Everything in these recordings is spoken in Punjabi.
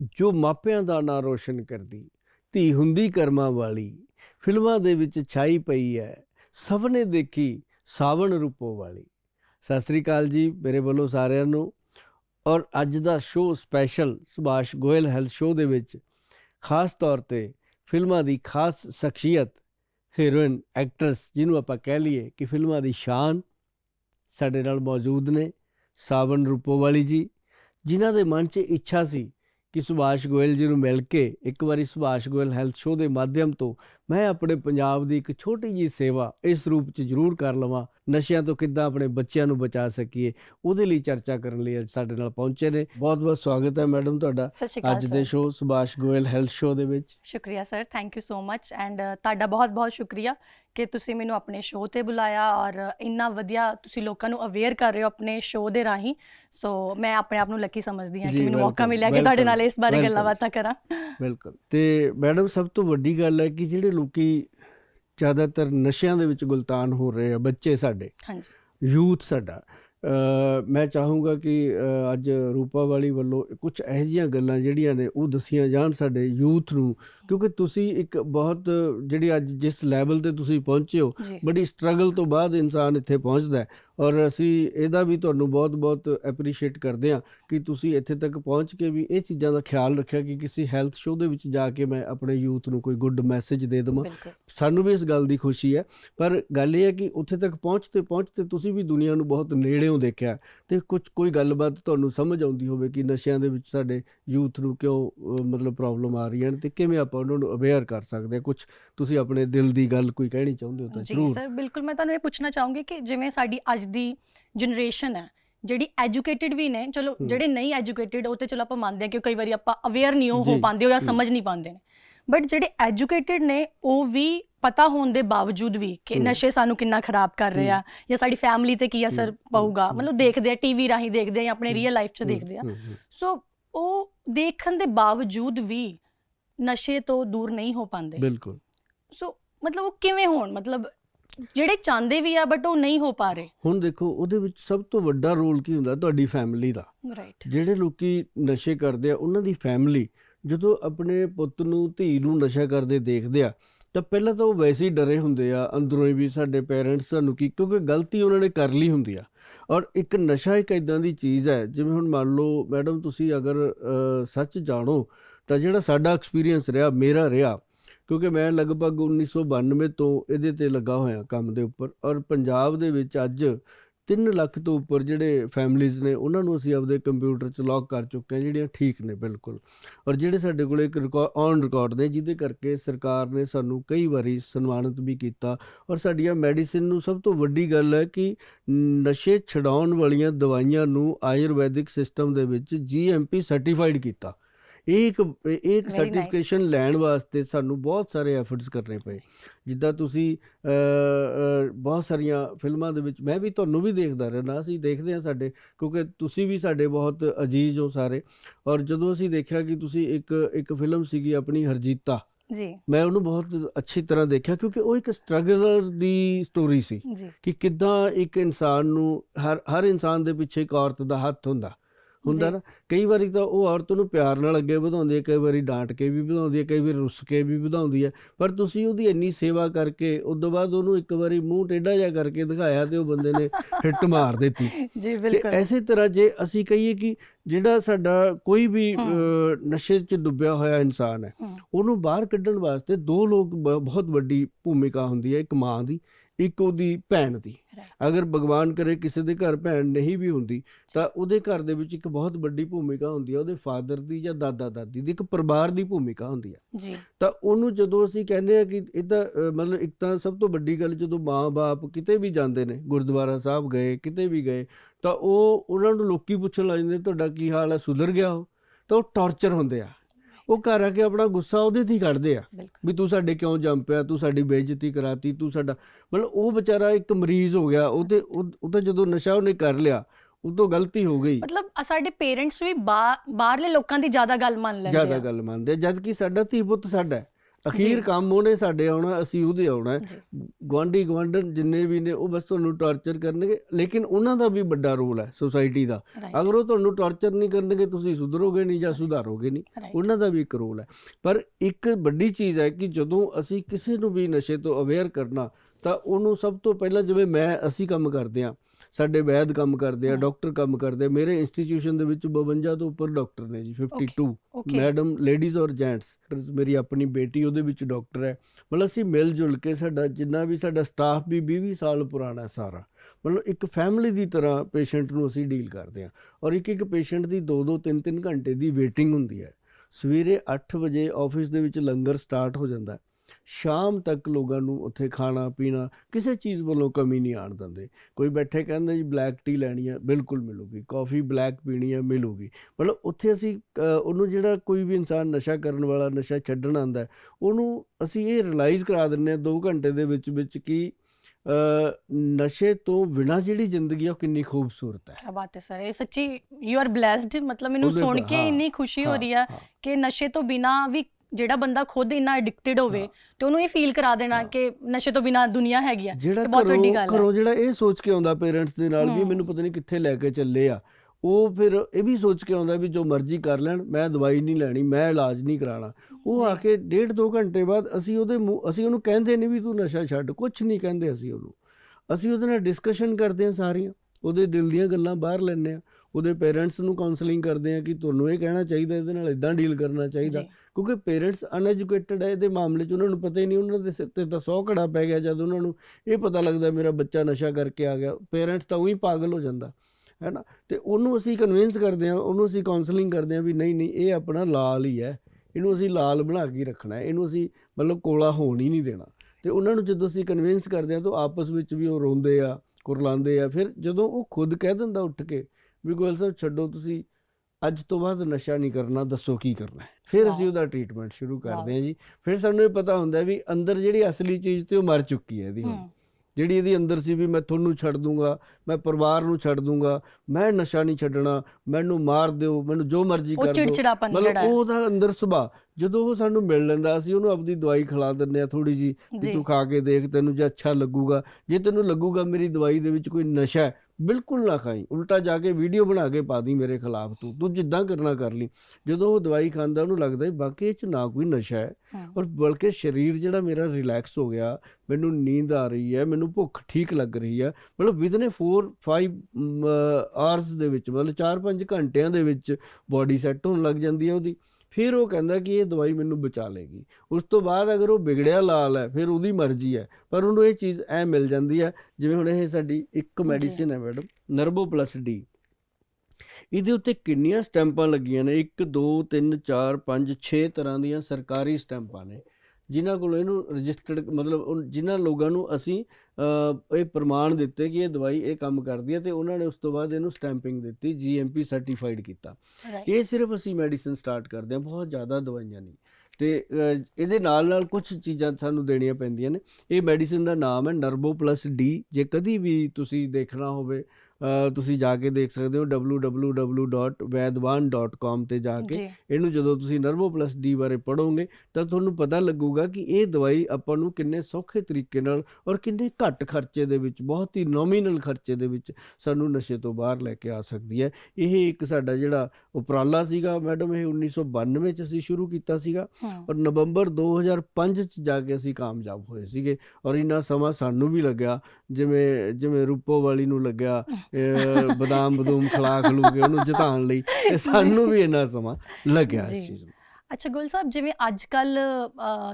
ਜੋ ਮਾਪਿਆਂ ਦਾ ਨਾਂ ਰੋਸ਼ਨ ਕਰਦੀ, ਧੀ ਹੁੰਦੀ ਕਰਮਾਂ ਵਾਲੀ, ਫਿਲਮਾਂ ਦੇ ਵਿੱਚ ਛਾਈ ਪਈ ਹੈ ਸਭ ਨੇ ਦੇਖੀ ਸਾਵਣ ਰੂਪੋ ਵਾਲੀ। ਸਤਿ ਸ੍ਰੀ ਅਕਾਲ ਜੀ ਮੇਰੇ ਵੱਲੋਂ ਸਾਰਿਆਂ ਨੂੰ। ਔਰ ਅੱਜ ਦਾ show special Subhash Goyal health show ਦੇ ਵਿੱਚ ਖਾਸ ਤੌਰ ਤੇ ਫਿਲਮਾਂ ਦੀ ਖਾਸ ਸ਼ਖਸੀਅਤ ਹੀਰੋਇਨ ਐਕਟਰਸ ਜਿਹਨੂੰ ਆਪਾਂ ਕਹਿ ਲਈਏ ਕਿ ਫਿਲਮਾਂ ਦੀ ਸ਼ਾਨ ਸਾਡੇ ਨਾਲ ਮੌਜੂਦ ਨੇ ਸਾਵਨ ਰੂਪੋਵਾਲੀ ਜੀ, ਜਿਨ੍ਹਾਂ ਦੇ ਮਨ 'ਚ ਇੱਛਾ ਸੀ ਕਿ ਸੁਭਾਸ਼ ਗੋਇਲ ਜੀ ਨੂੰ ਮਿਲ ਕੇ ਇੱਕ ਵਾਰੀ ਸੁਭਾਸ਼ ਗੋਇਲ ਹੈਲਥ ਸ਼ੋਅ ਦੇ ਮਾਧਿਅਮ ਤੋਂ ਮੈਂ ਆਪਣੇ ਪੰਜਾਬ ਦੀ ਇੱਕ ਛੋਟੀ ਜੀ ਸੇਵਾ ਇਸ ਰੂਪ 'ਚ ਜ਼ਰੂਰ ਕਰ ਲਵਾਂ। ਨਸ਼ਿਆਂ ਤੋਂ ਕਿੱਦਾਂ ਆਪਣੇ ਬੱਚਿਆਂ ਨੂੰ ਬਚਾ ਸਕੀਏ ਉਹਦੇ ਲਈ ਚਰਚਾ ਕਰਨ ਲਈ ਅੱਜ ਸਾਡੇ ਨਾਲ ਪਹੁੰਚੇ ਨੇ। ਬਹੁਤ ਬਹੁਤ ਸਵਾਗਤ ਹੈ ਮੈਡਮ ਤੁਹਾਡਾ ਅੱਜ ਦੇ show Subhash Goyal health show ਦੇ ਵਿੱਚ। ਸ਼ੁਕਰੀਆ sir thank you so much and ਤੁਹਾਡਾ ਬਹੁਤ-ਬਹੁਤ ਸ਼ੁਕਰੀਆ ਕਿ ਤੁਸੀਂ ਮੈਨੂੰ ਆਪਣੇ ਸ਼ੋਅ ਤੇ ਬੁਲਾਇਆ ਔਰ ਇੰਨਾ ਵਧੀਆ ਤੁਸੀਂ ਲੋਕਾਂ ਨੂੰ ਅਵੇਅਰ ਕਰ ਰਹੇ ਹੋ ਆਪਣੇ ਸ਼ੋਅ ਦੇ ਰਾਹੀਂ। ਸੋ ਮੈਂ ਆਪਣੇ ਆਪ ਨੂੰ ਲੱਕੀ ਸਮਝਦੀ ਹਾਂ ਕਿ ਮੈਨੂੰ ਮੌਕਾ ਮਿਲਿਆ ਕਿ ਤੁਹਾਡੇ ਨਾਲ ਇਸ ਬਾਰੇ ਗੱਲਾਂ ਬਾਤਾਂ ਕਰਾਂ। ਬਿਲਕੁਲ ਤੇ ਮੈਡਮ ਸਭ ਤੋਂ ਵੱਡੀ ਗੱਲ ਹੈ ਕਿ ਜਿਹੜੇ ਲੋਕੀ ਜ਼ਿਆਦਾਤਰ ਨਸ਼ਿਆਂ ਦੇ ਵਿੱਚ ਗੁਲਤਾਨ ਹੋ ਰਹੇ ਆ ਬੱਚੇ ਸਾਡੇ ਹਾਂਜੀ। ਯੂਥ ਸਾਡਾ ਮੈਂ ਚਾਹੂੰਗਾ ਕਿ ਅੱਜ ਰੂਪਾ ਵਾਲੀ ਵੱਲੋਂ ਕੁਝ ਇਹੋ ਜਿਹੀਆਂ ਗੱਲਾਂ ਜਿਹੜੀਆਂ ਨੇ ਉਹ ਦਸੀਆਂ ਜਾਣ ਸਾਡੇ ਯੂਥ ਨੂੰ ਕਿਉਂਕਿ ਤੁਸੀਂ ਇੱਕ ਬਹੁਤ ਜਿਹੜੀ ਅੱਜ ਜਿਸ ਲੈਵਲ ਤੇ ਤੁਸੀਂ ਪਹੁੰਚੇ ਹੋ ਬੜੀ ਸਟਰਗਲ ਤੋਂ ਬਾਅਦ ਇਨਸਾਨ ਇੱਥੇ ਪਹੁੰਚਦਾ ਹੈ। ਔਰ ਅਸੀਂ ਇਹਦਾ ਵੀ ਤੁਹਾਨੂੰ ਬਹੁਤ-ਬਹੁਤ ਐਪਰੀਸ਼ੀਏਟ ਕਰਦੇ ਹਾਂ ਕਿ ਤੁਸੀਂ ਇੱਥੇ ਤੱਕ ਪਹੁੰਚ ਕੇ ਵੀ ਇਹ ਚੀਜ਼ਾਂ ਦਾ ਖਿਆਲ ਰੱਖਿਆ ਕਿ ਕਿਸੇ ਹੈਲਥ ਸ਼ੋਅ ਦੇ ਵਿੱਚ ਜਾ ਕੇ ਮੈਂ ਆਪਣੇ ਯੂਥ ਨੂੰ ਕੋਈ ਗੁੱਡ ਮੈਸੇਜ ਦੇ ਦੇਵਾਂ। ਸਾਨੂੰ ਵੀ ਇਸ ਗੱਲ ਦੀ ਖੁਸ਼ੀ ਹੈ। ਪਰ ਗੱਲ ਇਹ ਹੈ ਕਿ ਉੱਥੇ ਤੱਕ ਪਹੁੰਚਤੇ ਪਹੁੰਚਤੇ ਤੁਸੀਂ ਵੀ ਦੁਨੀਆ ਨੂੰ ਬਹੁਤ ਨੇੜਿਓਂ ਦੇਖਿਆ। ਤੇ ਕੁਝ ਕੋਈ ਗੱਲਬਾਤ ਤੁਹਾਨੂੰ ਸਮਝ ਆਉਂਦੀ ਹੋਵੇ ਕਿ ਨਸ਼ਿਆਂ ਦੇ ਵਿੱਚ ਸਾਡੇ ਯੂਥ ਨੂੰ ਕਿਉਂ ਮਤਲਬ ਪ੍ਰੋਬਲਮ ਆ ਰਹੀਆਂ ਤੇ ਕਿਵੇਂ ਆਪਾਂ ਉਹਨਾਂ ਨੂੰ ਅਵੇਅਰ ਕਰ ਸਕਦੇ ਹਾਂ ਕੁਝ ਤੁਸੀਂ ਆਪਣੇ ਦਿਲ ਦੀ ਗੱਲ ਕੋਈ ਕਹਿਣੀ ਚਾਹੁੰਦੇ ਹੋ ਤਾਂ ਜੀ ਜ਼ਰੂਰ ਸਰ ਬਿਲਕੁਲ ਮੈਂ ਤੁਹਾਨੂੰ ਇਹ ਪੁੱਛਣਾ ਚਾਹੂੰਗੀ ਕਿ ਜਿਵੇਂ ਸਾਡੀ ਅੱਜ ਦੀ ਜਨਰੇਸ਼ਨ ਹੈ ਜਿਹੜੀ ਐਜੂਕੇਟਿਡ ਵੀ ਨੇ ਚਲੋ। ਜਿਹੜੇ ਨਹੀਂ ਐਜੂਕੇਟਿਡ ਉਹ ਤੇ ਚਲੋ ਆਪਾਂ ਮੰਨਦੇ ਹਾਂ ਕਿ ਕਈ ਵਾਰੀ ਆਪਾਂ ਅਵੇਅਰ ਨਹੀਂ ਹੋ ਜੀ, ਪਾਉਂਦੇ ਹੋ ਜਾਂ। ਸਮਝ ਨਹੀਂ ਪਾਉਂਦੇ ਨੇ ਬਟ ਜਿਹੜੇ ਐਜੂਕੇਟਿਡ ਨੇ ਉਹ ਵੀ ਪਤਾ ਹੋਣ ਦੇ ਬਾਵਜੂਦ ਵੀ ਕਿ। ਨਸ਼ੇ ਸਾਨੂੰ ਕਿੰਨਾ ਖਰਾਬ ਕਰ ਰਹੇ ਆ ਜਾਂ ਸਾਡੀ ਫੈਮਿਲੀ ਤੇ ਕੀ ਅਸਰ ਪਊਗਾ। ਮਤਲਬ ਦੇਖਦੇ ਆ ਟੀਵੀ ਰਾਹੀਂ ਦੇਖਦੇ ਆ ਜਾਂ ਆਪਣੇ ਰੀਅਲ ਲਾਈਫ 'ਚ ਦੇਖਦੇ ਆ। ਸੋ ਉਹ ਦੇਖਣ ਦੇ ਬਾਵਜੂਦ ਵੀ ਨਸ਼ੇ ਤੋਂ ਦੂਰ ਨਹੀਂ ਹੋ ਪਾਉਂਦੇ। ਬਿਲਕੁਲ। ਸੋ ਮਤਲਬ ਉਹ ਕਿਵੇਂ ਹੋਣ? ਮਤਲਬ ਜਿਹੜੇ ਚਾਹੁੰਦੇ ਵੀ ਆ ਬਟ ਉਹ ਨਹੀਂ ਹੋ ਪਾ ਰਹੇ। ਹੁਣ ਦੇਖੋ ਉਹਦੇ ਵਿੱਚ ਸਭ ਤੋਂ ਵੱਡਾ ਰੋਲ ਕੀ ਹੁੰਦਾ? ਤੁਹਾਡੀ ਫੈਮਿਲੀ ਦਾ। ਰਾਈਟ ਜਿਹੜੇ ਲੋਕੀ ਨਸ਼ੇ ਕਰਦੇ ਆ ਉਹਨਾਂ ਦੀ ਫੈਮਿਲੀ ਜਦੋਂ ਆਪਣੇ ਪੁੱਤ ਨੂੰ ਧੀ ਨੂੰ ਨਸ਼ਾ ਕਰਦੇ ਦੇਖਦੇ ਆ, ਤਾਂ ਪਹਿਲਾਂ ਤਾਂ ਉਹ ਵੈਸੇ ਹੀ ਡਰੇ ਹੁੰਦੇ ਆ, ਅੰਦਰੋਂ ਹੀ ਵੀ ਸਾਡੇ ਪੇਰੈਂਟਸ ਸਾਨੂੰ ਕੀ, ਕਿਉਂਕਿ ਗਲਤੀ ਉਹਨਾਂ ਨੇ ਕਰ ਲਈ ਹੁੰਦੀ ਆ। ਔਰ ਇੱਕ ਨਸ਼ਾ ਇੱਕ ਇਦਾਂ ਦੀ ਚੀਜ਼ ਹੈ, ਜਿਵੇਂ ਹੁਣ ਮੰਨ ਲਓ, ਮੈਡਮ ਤੁਸੀਂ ਅਗਰ ਸੱਚ ਜਾਣੋ, ਤਾਂ ਜਿਹੜਾ ਸਾਡਾ ਐਕਸਪੀਰੀਅੰਸ ਰਿਹਾ, ਮੇਰਾ ਰਿਹਾ, ਕਿਉਂਕਿ ਮੈਂ ਲਗਭਗ 1992 ਤੋਂ ਇਹਦੇ ਤੇ ਲੱਗਾ ਹੋਇਆ ਕੰਮ ਦੇ ਉੱਪਰ, ਔਰ ਪੰਜਾਬ ਦੇ ਵਿੱਚ ਅੱਜ 3 ਲੱਖ ਤੋਂ ਉੱਪਰ ਜਿਹੜੇ ਫੈਮਲੀਆਂ ਨੇ, ਉਹਨਾਂ ਨੂੰ ਅਸੀਂ ਆਪਦੇ ਕੰਪਿਊਟਰ 'ਚ ਲੌਕ ਕਰ ਚੁੱਕੇ ਹਾਂ, ਜਿਹੜੀਆਂ ਠੀਕ ਨੇ ਬਿਲਕੁਲ। ਔਰ ਜਿਹੜੇ ਸਾਡੇ ਕੋਲ ਇੱਕ ਔਨ ਰਿਕਾਰਡ ਨੇ, ਜਿਹਦੇ ਕਰਕੇ ਸਰਕਾਰ ਨੇ ਸਾਨੂੰ ਕਈ ਵਾਰੀ ਸਨਮਾਨਿਤ ਵੀ ਕੀਤਾ। ਔਰ ਸਾਡੀਆਂ ਮੈਡੀਸਿਨ ਨੂੰ ਸਭ ਤੋਂ ਵੱਡੀ ਗੱਲ ਹੈ ਕਿ ਨਸ਼ੇ ਛਡਾਉਣ ਵਾਲੀਆਂ ਦਵਾਈਆਂ ਨੂੰ ਆਯੁਰਵੈਦਿਕ ਸਿਸਟਮ ਦੇ ਵਿੱਚ ਜੀਐਮਪੀ ਸਰਟੀਫਾਈਡ ਕੀਤਾ। ਇਹ ਇੱਕ ਇਹ ਇੱਕ. ਸਰਟੀਫਿਕੇਸ਼ਨ ਲੈਣ ਵਾਸਤੇ ਸਾਨੂੰ ਬਹੁਤ ਸਾਰੇ ਐਫਰਟਸ ਕਰਨੇ ਪਏ। ਜਿੱਦਾਂ ਤੁਸੀਂ ਬਹੁਤ ਸਾਰੀਆਂ ਫਿਲਮਾਂ ਦੇ ਵਿੱਚ ਮੈਂ ਵੀ ਤੁਹਾਨੂੰ ਵੀ ਦੇਖਦਾ ਰਹਿਣਾ ਅਸੀਂ ਦੇਖਦੇ ਹਾਂ ਸਾਡੇ ਕਿਉਂਕਿ ਤੁਸੀਂ ਵੀ ਸਾਡੇ ਬਹੁਤ ਅਜੀਜ਼ ਹੋ ਸਾਰੇ। ਔਰ ਜਦੋਂ ਅਸੀਂ ਦੇਖਿਆ ਕਿ ਤੁਸੀਂ ਇੱਕ ਇੱਕ ਫਿਲਮ ਸੀਗੀ ਆਪਣੀ ਹਰਜੀਤਾ ਜੀ। ਮੈਂ ਉਹਨੂੰ ਬਹੁਤ ਅੱਛੀ ਤਰ੍ਹਾਂ ਦੇਖਿਆ ਕਿਉਂਕਿ ਉਹ ਇੱਕ ਸਟਰਗਲਰ ਦੀ ਸਟੋਰੀ ਸੀ ਕਿ ਕਿੱਦਾਂ ਇੱਕ ਇਨਸਾਨ ਨੂੰ ਹਰ ਹਰ ਇਨਸਾਨ ਦੇ ਪਿੱਛੇ ਇੱਕ ਔਰਤ ਦਾ ਹੱਥ ਹੁੰਦਾ। ਹੁੰਦਾ। ਨਾ ਕਈ ਵਾਰੀ ਤਾਂ ਉਹ ਔਰਤ ਨੂੰ ਪਿਆਰ ਨਾਲ ਅੱਗੇ ਵਧਾਉਂਦੀ ਹੈ ਕਈ ਵਾਰੀ ਡਾਂਟ ਕੇ ਵੀ ਵਧਾਉਂਦੀ ਹੈ ਕਈ ਵਾਰੀ ਰੁੱਸ ਕੇ ਵੀ ਵਧਾਉਂਦੀ ਹੈ ਪਰ ਤੁਸੀਂ ਉਹਦੀ ਇੰਨੀ ਸੇਵਾ ਕਰਕੇ ਉਸ ਤੋਂ ਬਾਅਦ ਉਹਨੂੰ ਇੱਕ ਵਾਰੀ ਮੂੰਹ ਟੇਢਾ ਜਿਹਾ ਕਰਕੇ ਦਿਖਾਇਆ ਤੇ ਉਹ ਬੰਦੇ ਨੇ ਹਿੱਟ ਮਾਰ ਦਿੱਤੀ ਜੀ ਬਿਲਕੁਲ ਐਸੇ ਤਰ੍ਹਾਂ ਜੇ ਅਸੀਂ ਕਹੀਏ ਕਿ ਜਿਹੜਾ ਸਾਡਾ ਕੋਈ ਵੀ ਨਸ਼ੇ 'ਚ ਡੁੱਬਿਆ ਹੋਇਆ ਇਨਸਾਨ ਹੈ। ਉਹਨੂੰ ਬਾਹਰ ਕੱਢਣ ਵਾਸਤੇ ਦੋ ਲੋਕ ਬਹੁਤ ਵੱਡੀ ਭੂਮਿਕਾ ਹੁੰਦੀ ਹੈ ਇੱਕ ਮਾਂ ਦੀ ਇੱਕ ਉਹਦੀ ਭੈਣ ਦੀ. ਅਗਰ ਭਗਵਾਨ ਕਰੇ ਕਿਸੇ ਦੇ ਘਰ ਭੈਣ ਨਹੀਂ ਵੀ ਹੁੰਦੀ ਤਾਂ ਉਹਦੇ ਘਰ ਦੇ ਵਿੱਚ ਇੱਕ ਬਹੁਤ ਵੱਡੀ ਭੂਮਿਕਾ ਹੁੰਦੀ ਹੈ ਉਹਦੇ ਫਾਦਰ ਦੀ ਜਾਂ ਦਾਦਾ ਦਾਦੀ ਦੀ ਇੱਕ ਪਰਿਵਾਰ ਦੀ ਭੂਮਿਕਾ ਹੁੰਦੀ ਹੈ ਜੀ। ਤਾਂ ਉਹਨੂੰ ਜਦੋਂ ਅਸੀਂ ਕਹਿੰਦੇ ਆ ਕਿ ਇਹ ਤਾਂ ਮਤਲਬ ਇੱਕ ਤਾਂ ਸਭ ਤੋਂ ਵੱਡੀ ਗੱਲ ਜਦੋਂ ਮਾਂ-ਬਾਪ ਕਿਤੇ ਵੀ ਜਾਂਦੇ ਨੇ ਗੁਰਦੁਆਰਾ ਸਾਹਿਬ ਗਏ ਕਿਤੇ ਵੀ ਗਏ ਤਾਂ ਉਹ ਉਹਨਾਂ ਨੂੰ ਲੋਕੀ ਪੁੱਛਣ ਲੱਗ ਜਾਂਦੇ ਤੁਹਾਡਾ ਕੀ ਹਾਲ ਹੈ? ਸੁਧਰ ਗਿਆ ਹੋ ਤਾਂ ਉਹ ਟੌਰਚਰ ਹੁੰਦੇ ਆ। ਉਹ ਘਰ ਆ ਕੇ ਆਪਣਾ ਗੁੱਸਾ ਉਹਦੇ ਤੇ ਹੀ ਕੱਢਦੇ ਆ। ਵੀ ਤੂੰ ਸਾਡੇ ਕਿਉਂ ਜੰਮ ਪਿਆ? ਤੂੰ ਸਾਡੀ ਬੇਇੱਜ਼ਤੀ ਕਰਾਤੀ ਤੂੰ ਸਾਡਾ ਮਤਲਬ ਉਹ ਵਿਚਾਰਾ ਇੱਕ ਮਰੀਜ਼ ਹੋ ਗਿਆ ਉਹ ਤੇ ਉਹ ਤਾਂ ਜਦੋਂ ਨਸ਼ਾ ਉਹਨੇ ਕਰ ਲਿਆ ਉਹ ਤੋਂ ਗਲਤੀ ਹੋ ਗਈ। ਮਤਲਬ ਸਾਡੇ ਪੇਰੈਂਟਸ ਵੀ ਬਾਹਰਲੇ ਲੋਕਾਂ ਦੀ ਜ਼ਿਆਦਾ ਗੱਲ ਮੰਨ ਲੈਂਦੇ ਜ਼ਿਆਦਾ ਆ। ਗੱਲ ਮੰਨਦੇ ਜਦ ਕਿ ਸਾਡਾ ਧੀ ਪੁੱਤ ਸਾਡਾ। ਅਖੀਰ। ਕੰਮ ਉਹਨੇ ਸਾਡੇ ਆਉਣਾ ਅਸੀਂ ਉਹਦੇ ਆਉਣਾ। ਗੁਆਂਢੀ ਗੁਆਂਢਣ ਜਿੰਨੇ ਵੀ ਨੇ ਉਹ ਬਸ ਤੁਹਾਨੂੰ ਟਾਰਚਰ ਕਰਨਗੇ। ਲੇਕਿਨ ਉਹਨਾਂ ਦਾ ਵੀ ਵੱਡਾ ਰੋਲ ਹੈ ਸੋਸਾਇਟੀ ਦਾ। ਅਗਰ ਉਹ ਤੁਹਾਨੂੰ ਟਾਰਚਰ ਨਹੀਂ ਕਰਨਗੇ ਤੁਸੀਂ ਸੁਧਰੋਗੇ ਨਹੀਂ ਜਾਂ ਸੁਧਾਰੋਗੇ ਨਹੀਂ। ਉਹਨਾਂ ਦਾ ਵੀ ਇੱਕ ਰੋਲ ਹੈ। ਪਰ ਇੱਕ ਵੱਡੀ ਚੀਜ਼ ਹੈ ਕਿ ਜਦੋਂ ਅਸੀਂ ਕਿਸੇ ਨੂੰ ਵੀ ਨਸ਼ੇ ਤੋਂ ਅਵੇਅਰ ਕਰਨਾ ਤਾਂ ਉਹਨੂੰ ਸਭ ਤੋਂ ਪਹਿਲਾਂ ਜਿਵੇਂ ਮੈਂ ਅਸੀਂ ਕੰਮ ਕਰਦੇ ਆ ਸਾਡੇ ਵੈਦ ਕੰਮ ਕਰਦੇ ਆ। ਡਾਕਟਰ ਕੰਮ ਕਰਦੇ ਮੇਰੇ ਇੰਸਟੀਟਿਊਸ਼ਨ ਦੇ ਵਿੱਚ 52 ਤੋਂ ਉੱਪਰ ਡਾਕਟਰ ਨੇ ਜੀ 52 ਓਕੇ ਮੈਡਮ ਲੇਡੀਜ਼ ਔਰ ਜੈਂਟਸ ਮੇਰੀ ਆਪਣੀ ਬੇਟੀ ਉਹਦੇ ਵਿੱਚ ਡਾਕਟਰ ਹੈ। ਮਤਲਬ ਅਸੀਂ ਮਿਲ ਜੁਲ ਕੇ ਸਾਡਾ ਜਿੰਨਾ ਵੀ ਸਾਡਾ ਸਟਾਫ ਵੀ 20 ਸਾਲ ਪੁਰਾਣਾ ਸਾਰਾ। ਮਤਲਬ ਇੱਕ ਫੈਮਿਲੀ ਦੀ ਤਰ੍ਹਾਂ ਪੇਸ਼ੈਂਟ ਨੂੰ ਅਸੀਂ ਡੀਲ ਕਰਦੇ ਹਾਂ। ਔਰ ਇੱਕ ਇੱਕ ਪੇਸ਼ੈਂਟ ਦੀ 2-2 3-3 ਘੰਟੇ ਦੀ ਵੇਟਿੰਗ ਹੁੰਦੀ ਹੈ। ਸਵੇਰੇ 8 ਵਜੇ ਆਫਿਸ ਦੇ ਵਿੱਚ ਲੰਗਰ ਸਟਾਰਟ ਹੋ ਜਾਂਦਾ। ਸ਼ਾਮ ਤੱਕ ਲੋਕਾਂ ਨੂੰ ਉੱਥੇ ਖਾਣਾ ਪੀਣਾ ਕਿਸੇ ਚੀਜ਼ ਵੱਲੋਂ ਕਮੀ ਨਹੀਂ ਆਣ ਦਿੰਦੇ। ਕੋਈ ਬੈਠੇ ਕਹਿੰਦੇ ਜੀ ਬਲੈਕ ਟੀ ਲੈਣੀ ਹੈ ਬਿਲਕੁਲ ਮਿਲੂਗੀ। ਕਾਫੀ ਬਲੈਕ ਪੀਣੀ ਹੈ ਮਿਲੂਗੀ। ਮਤਲਬ ਉੱਥੇ ਅਸੀਂ ਉਹਨੂੰ ਜਿਹੜਾ ਕੋਈ ਵੀ ਇਨਸਾਨ ਨਸ਼ਾ ਕਰਨ ਵਾਲਾ ਨਸ਼ਾ ਛੱਡਣ ਆਂਦਾ ਉਹਨੂੰ ਅਸੀਂ ਇਹ ਰਿਅਲਾਈਜ਼ ਕਰਾ ਦਿੰਦੇ ਹਾਂ 2 ਘੰਟੇ ਦੇ ਵਿੱਚ ਵਿੱਚ ਕਿ ਨਸ਼ੇ ਤੋਂ ਬਿਨਾਂ ਜਿਹੜੀ ਜ਼ਿੰਦਗੀ ਆ ਉਹ ਕਿੰਨੀ ਖੂਬਸੂਰਤ ਹੈ। ਕੀ ਬਾਤ ਹੈ ਸਰ ਇਹ ਸੱਚੀ ਯੂ ਆਰ ਬlesed ਮਤਲਬ ਮੈਨੂੰ ਸੁਣ ਕੇ ਇੰਨੀ ਖੁਸ਼ੀ ਹੋ ਰਹੀ ਆ। ਕਿ ਨਸ਼ੇ ਤੋਂ ਬਿਨਾ ਵੀ ਜਿਹੜਾ ਬੰਦਾ ਖੁਦ ਇੰਨਾ ਐਡਿਕਟਡ ਹੋਵੇ। ਤੇ ਉਹਨੂੰ ਇਹ ਫੀਲ ਕਰਾ ਦੇਣਾ। ਕਿ ਨਸ਼ੇ ਤੋਂ ਬਿਨਾ ਦੁਨੀਆ ਹੈਗੀ ਆ ਜਿਹੜਾ ਇਹ ਬਹੁਤ ਵੱਡੀ ਗੱਲ ਹੈ। ਘਰੋਂ ਜਿਹੜਾ ਇਹ ਸੋਚ ਕੇ ਆਉਂਦਾ ਪੇਰੈਂਟਸ ਦੇ ਨਾਲ ਵੀ। ਮੈਨੂੰ ਪਤਾ ਨਹੀਂ ਕਿੱਥੇ ਲੈ ਕੇ ਚੱਲੇ ਆ ਉਹ ਫਿਰ ਇਹ ਵੀ ਸੋਚ ਕੇ ਆਉਂਦਾ ਵੀ ਜੋ ਮਰਜ਼ੀ ਕਰ ਲੈਣ ਮੈਂ ਦਵਾਈ ਨਹੀਂ ਲੈਣੀ ਮੈਂ ਇਲਾਜ ਨਹੀਂ ਕਰਾਉਣਾ ਉਹ ਆ। ਕੇ ਡੇਢ ਦੋ ਘੰਟੇ ਬਾਅਦ ਅਸੀਂ ਉਹਦੇ ਅਸੀਂ ਉਹਨੂੰ ਕਹਿੰਦੇ ਨਹੀਂ ਵੀ ਤੂੰ ਨਸ਼ਾ ਛੱਡ ਕੁਝ ਨਹੀਂ ਕਹਿੰਦੇ ਅਸੀਂ ਉਹਨੂੰ ਅਸੀਂ ਉਹਦੇ ਨਾਲ ਡਿਸਕਸ਼ਨ ਕਰਦੇ ਹਾਂ ਸਾਰੀਆਂ ਉਹਦੇ ਦਿਲ ਦੀਆਂ ਗੱਲਾਂ ਬਾਹਰ ਲੈਂਦੇ ਆ ਉਹਦੇ ਪੇਰੈਂਟਸ ਨੂੰ ਕਾਉਂਸਲਿੰਗ ਕਰਦੇ ਆ ਕਿ ਤੁਹਾਨੂੰ ਇਹ ਕਹਿਣਾ ਚਾਹੀਦਾ ਇਹਦੇ ਨਾਲ ਇਦਾਂ ਡੀਲ ਕਰਨਾ ਚਾਹੀਦਾ। ਕਿਉਂਕਿ ਪੇਰੈਂਟਸ ਅਨਐਜੂਕੇਟਡ ਹੈ ਇਹਦੇ ਮਾਮਲੇ 'ਚ ਉਹਨਾਂ ਨੂੰ ਪਤਾ ਹੀ ਨਹੀਂ ਉਹਨਾਂ ਦੇ ਸਿਰ ਤੇ ਤਾਂ ਸੌ ਘੜਾ ਪੈ ਗਿਆ ਜਦ ਉਹਨਾਂ ਨੂੰ ਇਹ ਪਤਾ ਲੱਗਦਾ ਮੇਰਾ ਬੱਚਾ ਨਸ਼ਾ ਕਰਕੇ ਆ ਗਿਆ। ਪੇਰੈਂਟਸ ਤਾਂ ਉਹੀ ਪਾਗਲ ਹੋ ਜਾਂਦਾ ਹੈ ਨਾ ਤੇ ਉਹਨੂੰ ਅਸੀਂ ਕਨਵਿੰਸ ਕਰਦੇ ਹਾਂ ਉਹਨੂੰ ਅਸੀਂ ਕਾਉਂਸਲਿੰਗ ਕਰਦੇ ਹਾਂ ਵੀ ਨਹੀਂ ਨਹੀਂ ਇਹ ਆਪਣਾ ਲਾਲ ਹੀ ਹੈ। ਇਹਨੂੰ ਅਸੀਂ ਲਾਲ ਬਣਾ ਕੇ ਰੱਖਣਾ ਹੈ। ਇਹਨੂੰ ਅਸੀਂ ਮਤਲਬ ਕੋਲਾ ਹੋਣ ਹੀ ਨਹੀਂ ਦੇਣਾ। ਤੇ ਉਹਨਾਂ ਨੂੰ ਜਦੋਂ ਅਸੀਂ ਕਨਵਿੰਸ ਕਰਦੇ ਹਾਂ ਤਾਂ ਆਪਸ ਵਿੱਚ ਵੀ ਉਹ ਰੋਂਦੇ ਆ ਕੁਰਲਾਉਂਦੇ ਆ। ਫਿਰ ਜਦੋਂ ਉਹ ਖੁਦ ਕਹਿ ਦਿੰਦਾ ਉੱਠ ਕੇ ਵੀ ਗੋਇਲ ਸਾਹਿਬ ਛੱਡੋ ਤੁਸੀਂ। ਅੱਜ ਤੋਂ ਬਾਅਦ ਨਸ਼ਾ ਨਹੀਂ ਕਰਨਾ ਦੱਸੋ ਕੀ ਕਰਨਾ ਹੈ। ਫਿਰ ਅਸੀਂ। ਉਹਦਾ ਟ੍ਰੀਟਮੈਂਟ ਸ਼ੁਰੂ। ਕਰਦੇ ਹਾਂ ਜੀ। ਫਿਰ ਸਾਨੂੰ ਇਹ ਪਤਾ ਹੁੰਦਾ ਵੀ ਅੰਦਰ ਜਿਹੜੀ ਅਸਲੀ ਚੀਜ਼ ਤੇ ਉਹ ਮਰ ਚੁੱਕੀ ਹੈ ਇਹਦੀ ਜਿਹੜੀ ਇਹਦੀ ਅੰਦਰ ਸੀ ਵੀ ਮੈਂ ਤੁਹਾਨੂੰ ਛੱਡ ਦੂੰਗਾ ਮੈਂ ਪਰਿਵਾਰ ਨੂੰ ਛੱਡ ਦੂੰਗਾ ਮੈਂ ਨਸ਼ਾ ਨਹੀਂ ਛੱਡਣਾ ਮੈਨੂੰ ਮਾਰ ਦਿਓ ਮੈਨੂੰ ਜੋ ਮਰਜ਼ੀ ਕਰ ਦਿਓ। ਮਤਲਬ ਉਹਦਾ ਅੰਦਰ ਸੁਭਾਅ। ਜਦੋਂ ਉਹ ਸਾਨੂੰ ਮਿਲ ਲੈਂਦਾ ਅਸੀਂ ਉਹਨੂੰ ਆਪਣੀ ਦਵਾਈ ਖਿਲਾ ਦਿੰਦੇ ਆ ਥੋੜੀ ਜੀ ਜੀ। ਤੂੰ ਖਾ ਕੇ ਦੇਖ ਤੈਨੂੰ ਜੇ ਅੱਛਾ ਲੱਗੂਗਾ ਜੇ ਤੈਨੂੰ ਲੱਗੂਗਾ ਮੇਰੀ ਦਵਾਈ ਦੇ ਵਿੱਚ ਕੋਈ ਨਸ਼ਾ ਹੈ ਬਿਲਕੁਲ ਨਾ ਖਾਈ। ਉਲਟਾ ਜਾ ਕੇ ਵੀਡੀਓ ਬਣਾ ਕੇ ਪਾ ਦੀ ਮੇਰੇ ਖਿਲਾਫ ਤੂੰ ਤੂੰ ਜਿੱਦਾਂ ਕਰਨਾ ਕਰ ਲਈ। ਜਦੋਂ ਉਹ ਦਵਾਈ ਖਾਂਦਾ ਉਹਨੂੰ ਲੱਗਦਾ ਬਾਕੀ ਇਹ ਚ ਨਾ ਕੋਈ ਨਸ਼ਾ ਹੈ। ਔਰ ਬਲਕਿ ਸਰੀਰ ਜਿਹੜਾ ਮੇਰਾ ਰਿਲੈਕਸ ਹੋ ਗਿਆ ਮੈਨੂੰ ਨੀਂਦ ਆ ਰਹੀ ਹੈ ਮੈਨੂੰ ਭੁੱਖ ਠੀਕ ਲੱਗ ਰਹੀ ਹੈ ਮਤਲਬ ਵਿਦਨ 4 5 ਆਵਰਸ ਦੇ ਵਿੱਚ ਮਤਲਬ 4-5 ਘੰਟਿਆਂ ਦੇ ਵਿੱਚ ਬਾਡੀ ਸੈੱਟ ਹੋਣ ਲੱਗ ਜਾਂਦੀ ਹੈ ਉਹਦੀ। ਫਿਰ ਉਹ ਕਹਿੰਦਾ ਕਿ ਇਹ ਦਵਾਈ ਮੈਨੂੰ ਬਚਾ ਲੇਗੀ। ਉਸ ਤੋਂ ਬਾਅਦ ਅਗਰ ਉਹ ਵਿਗੜਿਆ ਲਾਲ ਹੈ ਫਿਰ ਉਹਦੀ ਮਰਜ਼ੀ ਹੈ। ਪਰ ਉਹਨੂੰ ਇਹ ਚੀਜ਼ ਐ ਮਿਲ ਜਾਂਦੀ ਹੈ ਜਿਵੇਂ ਹੁਣ ਇਹ ਸਾਡੀ ਇੱਕ ਮੈਡੀਸਿਨ ਹੈ ਮੈਡਮ ਨਰਬੋ ਪਲੱਸ ਡੀ। ਇਹਦੇ ਉੱਤੇ ਕਿੰਨੀਆਂ ਸਟੈਂਪਾਂ ਲੱਗੀਆਂ ਨੇ? 1 2 3 4 5 6 ਤਰ੍ਹਾਂ ਦੀਆਂ ਸਰਕਾਰੀ ਸਟੈਂਪਾਂ ਨੇ ਜਿਨ੍ਹਾਂ ਕੋਲ ਇਹਨੂੰ ਰਜਿਸਟਰਡ ਮਤਲਬ ਜਿਨ੍ਹਾਂ ਲੋਕਾਂ ਨੂੰ ਅਸੀਂ ਇਹ ਪ੍ਰਮਾਣ ਦਿੱਤੇ ਕਿ ਇਹ ਦਵਾਈ ਇਹ ਕੰਮ ਕਰਦੀ ਹੈ ਤੇ ਉਹਨਾਂ ਨੇ ਉਸ ਤੋਂ ਬਾਅਦ ਇਹਨੂੰ ਸਟੈਂਪਿੰਗ ਦਿੱਤੀ ਜੀਐਮਪੀ ਸਰਟੀਫਾਈਡ ਕੀਤਾ। ਇਹ ਸਿਰਫ ਅਸੀਂ ਮੈਡੀਸਿਨ ਸਟਾਰਟ ਕਰਦੇ ਹਾਂ ਬਹੁਤ ਜ਼ਿਆਦਾ ਦਵਾਈਆਂ ਨਹੀਂ। ਤੇ ਇਹਦੇ ਨਾਲ ਨਾਲ ਕੁਝ ਚੀਜ਼ਾਂ ਸਾਨੂੰ ਦੇਣੀਆਂ ਪੈਂਦੀਆਂ ਨੇ। ਇਹ ਮੈਡੀਸਿਨ ਦਾ ਨਾਮ ਹੈ ਨਰਬੋ ਪਲੱਸ ਡੀ ਜੇ ਕਦੀ ਵੀ ਤੁਸੀਂ ਦੇਖਣਾ ਹੋਵੇ ਤੁਸੀਂ ਜਾ ਕੇ ਦੇਖ ਸਕਦੇ ਹੋ www.vaidwan.com ਤੇ ਜਾ ਕੇ ਇਹਨੂੰ ਜਦੋਂ ਤੁਸੀਂ ਨਰਵੋ ਪਲੱਸ ਡੀ ਬਾਰੇ ਪੜੋਗੇ ਤਾਂ ਤੁਹਾਨੂੰ ਪਤਾ ਲੱਗੂਗਾ ਕਿ ਇਹ ਦਵਾਈ ਆਪਾਂ ਨੂੰ ਕਿੰਨੇ ਸੌਖੇ ਤਰੀਕੇ ਨਾਲ ਔਰ ਕਿੰਨੇ ਘੱਟ ਖਰਚੇ ਦੇ ਵਿੱਚ ਬਹੁਤ ਹੀ ਨੋਮੀਨਲ ਖਰਚੇ ਦੇ ਵਿੱਚ ਸਾਨੂੰ ਨਸ਼ੇ ਤੋਂ ਬਾਹਰ ਲੈ ਕੇ ਆ ਸਕਦੀ ਹੈ। ਇਹ ਇੱਕ ਸਾਡਾ ਜਿਹੜਾ ਉਪਰਾਲਾ ਸੀਗਾ ਮੈਡਮ ਇਹ 1992 ਚ ਅਸੀਂ ਸ਼ੁਰੂ ਕੀਤਾ ਸੀਗਾ ਔਰ ਨਵੰਬਰ 2005 ਚ ਜਾ ਕੇ ਅਸੀਂ ਕਾਮਯਾਬ ਹੋਏ ਸੀਗੇ ਔਰ ਇੰਨਾ ਸਮਾਂ ਸਾਨੂੰ ਵੀ ਲੱਗਿਆ ਜਿਵੇਂ ਜਿਵੇਂ ਰੂਪੋ ਵਾਲੀ ਨੂੰ ਲੱਗਿਆ ਬਦਾਮ ਬਦੂਮ ਖਲਾ ਖਲੂ ਕੇ ਉਹਨੂੰ ਜਿਤਾਉਣ ਲਈ ਤੇ ਸਾਨੂੰ ਵੀ ਇੰਨਾ ਸਮਾਂ ਲੱਗਿਆ। ਇਸ ਚੀਜ਼ ਨੂੰ ਅੱਛਾ ਗੁਲ ਸਾਹਿਬ ਜਿਵੇਂ ਅੱਜ ਕੱਲ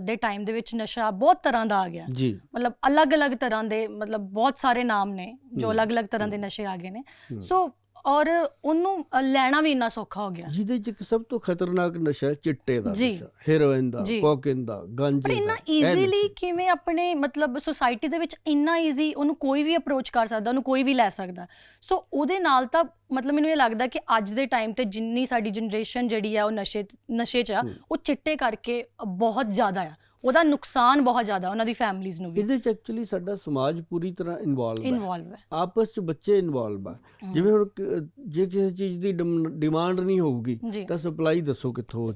ਦੇ ਟਾਈਮ ਦੇ ਵਿੱਚ ਨਸ਼ਾ ਬਹੁਤ ਤਰ੍ਹਾਂ ਦਾ ਆ ਗਿਆ ਜੀ ਮਤਲਬ ਅਲੱਗ-ਅਲੱਗ ਤਰ੍ਹਾਂ ਦੇ ਮਤਲਬ ਬਹੁਤ ਸਾਰੇ ਨਾਮ ਨੇ ਜੋ ਅਲੱਗ-ਅਲੱਗ ਤਰ੍ਹਾਂ ਦੇ। ਨਸ਼ੇ ਆ ਗਏ ਨੇ। ਸੋ ਔਰ ਉਹਨੂੰ ਲੈਣਾ ਵੀ ਇੰਨਾ ਸੌਖਾ ਹੋ ਗਿਆ ਜਿਹਦੇ ਚ ਇੱਕ ਸਭ ਤੋਂ ਖਤਰਨਾਕ ਨਸ਼ਾ ਹੈ ਚਿੱਟੇ ਦਾ। ਨਸ਼ਾ ਹੈਰੋਇਨ ਦਾ। ਕੋਕੇਨ ਦਾ ਗਾਂਜੇ ਇੰਨਾ ਦਾ ਇਹ ਈਜ਼ੀਲੀ। ਕਿਵੇਂ ਆਪਣੇ ਮਤਲਬ ਸੋਸਾਇਟੀ ਦੇ ਵਿੱਚ ਇੰਨਾ ਈਜ਼ੀ ਉਹਨੂੰ ਕੋਈ ਵੀ ਅਪਰੋਚ ਕਰ ਸਕਦਾ ਉਹਨੂੰ ਕੋਈ ਵੀ ਲੈ ਸਕਦਾ ਸੋ ਉਹਦੇ ਨਾਲ ਤਾਂ ਮਤਲਬ ਮੈਨੂੰ ਇਹ ਲੱਗਦਾ ਕਿ ਅੱਜ ਦੇ ਟਾਈਮ ਤੇ ਜਿੰਨੀ ਸਾਡੀ ਜਨਰੇਸ਼ਨ ਜਿਹੜੀ ਆ ਉਹ ਨਸ਼ੇ ਨਸ਼ੇ 'ਚ ਆ। ਉਹ ਚਿੱਟੇ ਕਰਕੇ ਬਹੁਤ ਜ਼ਿਆਦਾ ਆ ਉਹਦਾ ਨੁਕਸਾਨ ਬਹੁਤ ਜ਼ਿਆਦਾ ਉਹਨਾਂ ਦੀ ਫੈਮਲੀਜ਼ ਨੂੰ ਵੀ। ਇਹਦੇ ਚ ਐਕਚੁਅਲੀ ਸਾਡਾ ਸਮਾਜ ਪੂਰੀ ਤਰ੍ਹਾਂ ਇਨਵੋਲਵ ਹੈ। ਇਨਵੋਲਵ ਹੈ। ਆਪਸ ਚ ਬੱਚੇ ਇਨਵੋਲਵ ਆ। ਜਿਵੇਂ ਹੁਣ ਕ- ਜੇ ਕਿਸੇ ਚੀਜ਼ ਦੀ ਡਿਮਾਂਡ ਨਹੀਂ ਹੋਊਗੀ ਜੀ। ਤਾਂ ਸਪਲਾਈ ਦੱਸੋ ਕਿੱਥੋਂ ਹੋ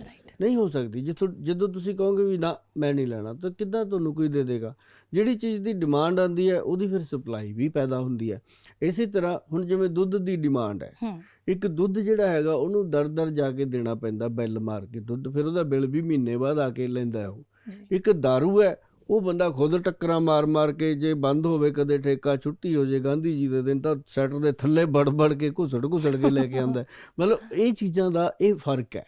ਰਾਈਟ ਨਹੀਂ ਹੋ ਸਕਦੀ। ਜਿੱਥੋਂ ਜਦੋਂ ਤੁਸੀਂ ਕਹੋਗੇ ਵੀ ਨਾ ਮੈਂ ਨਹੀਂ ਲੈਣਾ ਤਾਂ ਕਿੱਦਾਂ ਤੁਹਾਨੂੰ ਕੋਈ ਦੇ ਦੇਗਾ? ਜਿਹੜੀ ਚੀਜ਼ ਦੀ ਡਿਮਾਂਡ ਆਉਂਦੀ ਹੈ ਉਹਦੀ ਫਿਰ ਸਪਲਾਈ ਵੀ ਪੈਦਾ ਹੁੰਦੀ ਹੈ। ਇਸੇ ਤਰ੍ਹਾਂ ਹੁਣ ਜਿਵੇਂ ਦੁੱਧ ਦੀ ਡਿਮਾਂਡ ਹੈ ਇੱਕ ਦੁੱਧ ਜਿਹੜਾ ਹੈਗਾ ਉਹਨੂੰ ਦਰ-ਦਰ ਜਾ ਕੇ ਦੇਣਾ ਪੈਂਦਾ ਬਿੱਲ ਮਾਰ ਕੇ ਦੁੱਧ ਫਿਰ ਉਹਦਾ ਬਿੱਲ ਵੀ ਮਹੀਨੇ ਬਾਅਦ ਆ ਕੇ ਲੈਂਦਾ ਉਹ। ਇੱਕ दारू ਹੈ ਉਹ ਬੰਦਾ ਖੁਦ ਟੱਕਰਾਂ ਮਾਰ-ਮਾਰ ਕੇ ਜੇ ਬੰਦ ਹੋਵੇ ਕਦੇ ਠੇਕਾ ਛੁੱਟੀ ਹੋ ਜੇ ਗਾਂਧੀ ਜੀ ਦੇ ਦਿਨ ਤਾਂ ਸ਼ਟਰ ਦੇ ਥੱਲੇ ਵੜ-ਵੜ ਕੇ ਘੁਸੜ-ਘੁਸੜ ਕੇ ਲੈ ਕੇ ਆਉਂਦਾ ਹੈ। ਮਤਲਬ ਇਹ ਚੀਜ਼ਾਂ ਦਾ ਇਹ ਫ਼ਰਕ ਹੈ।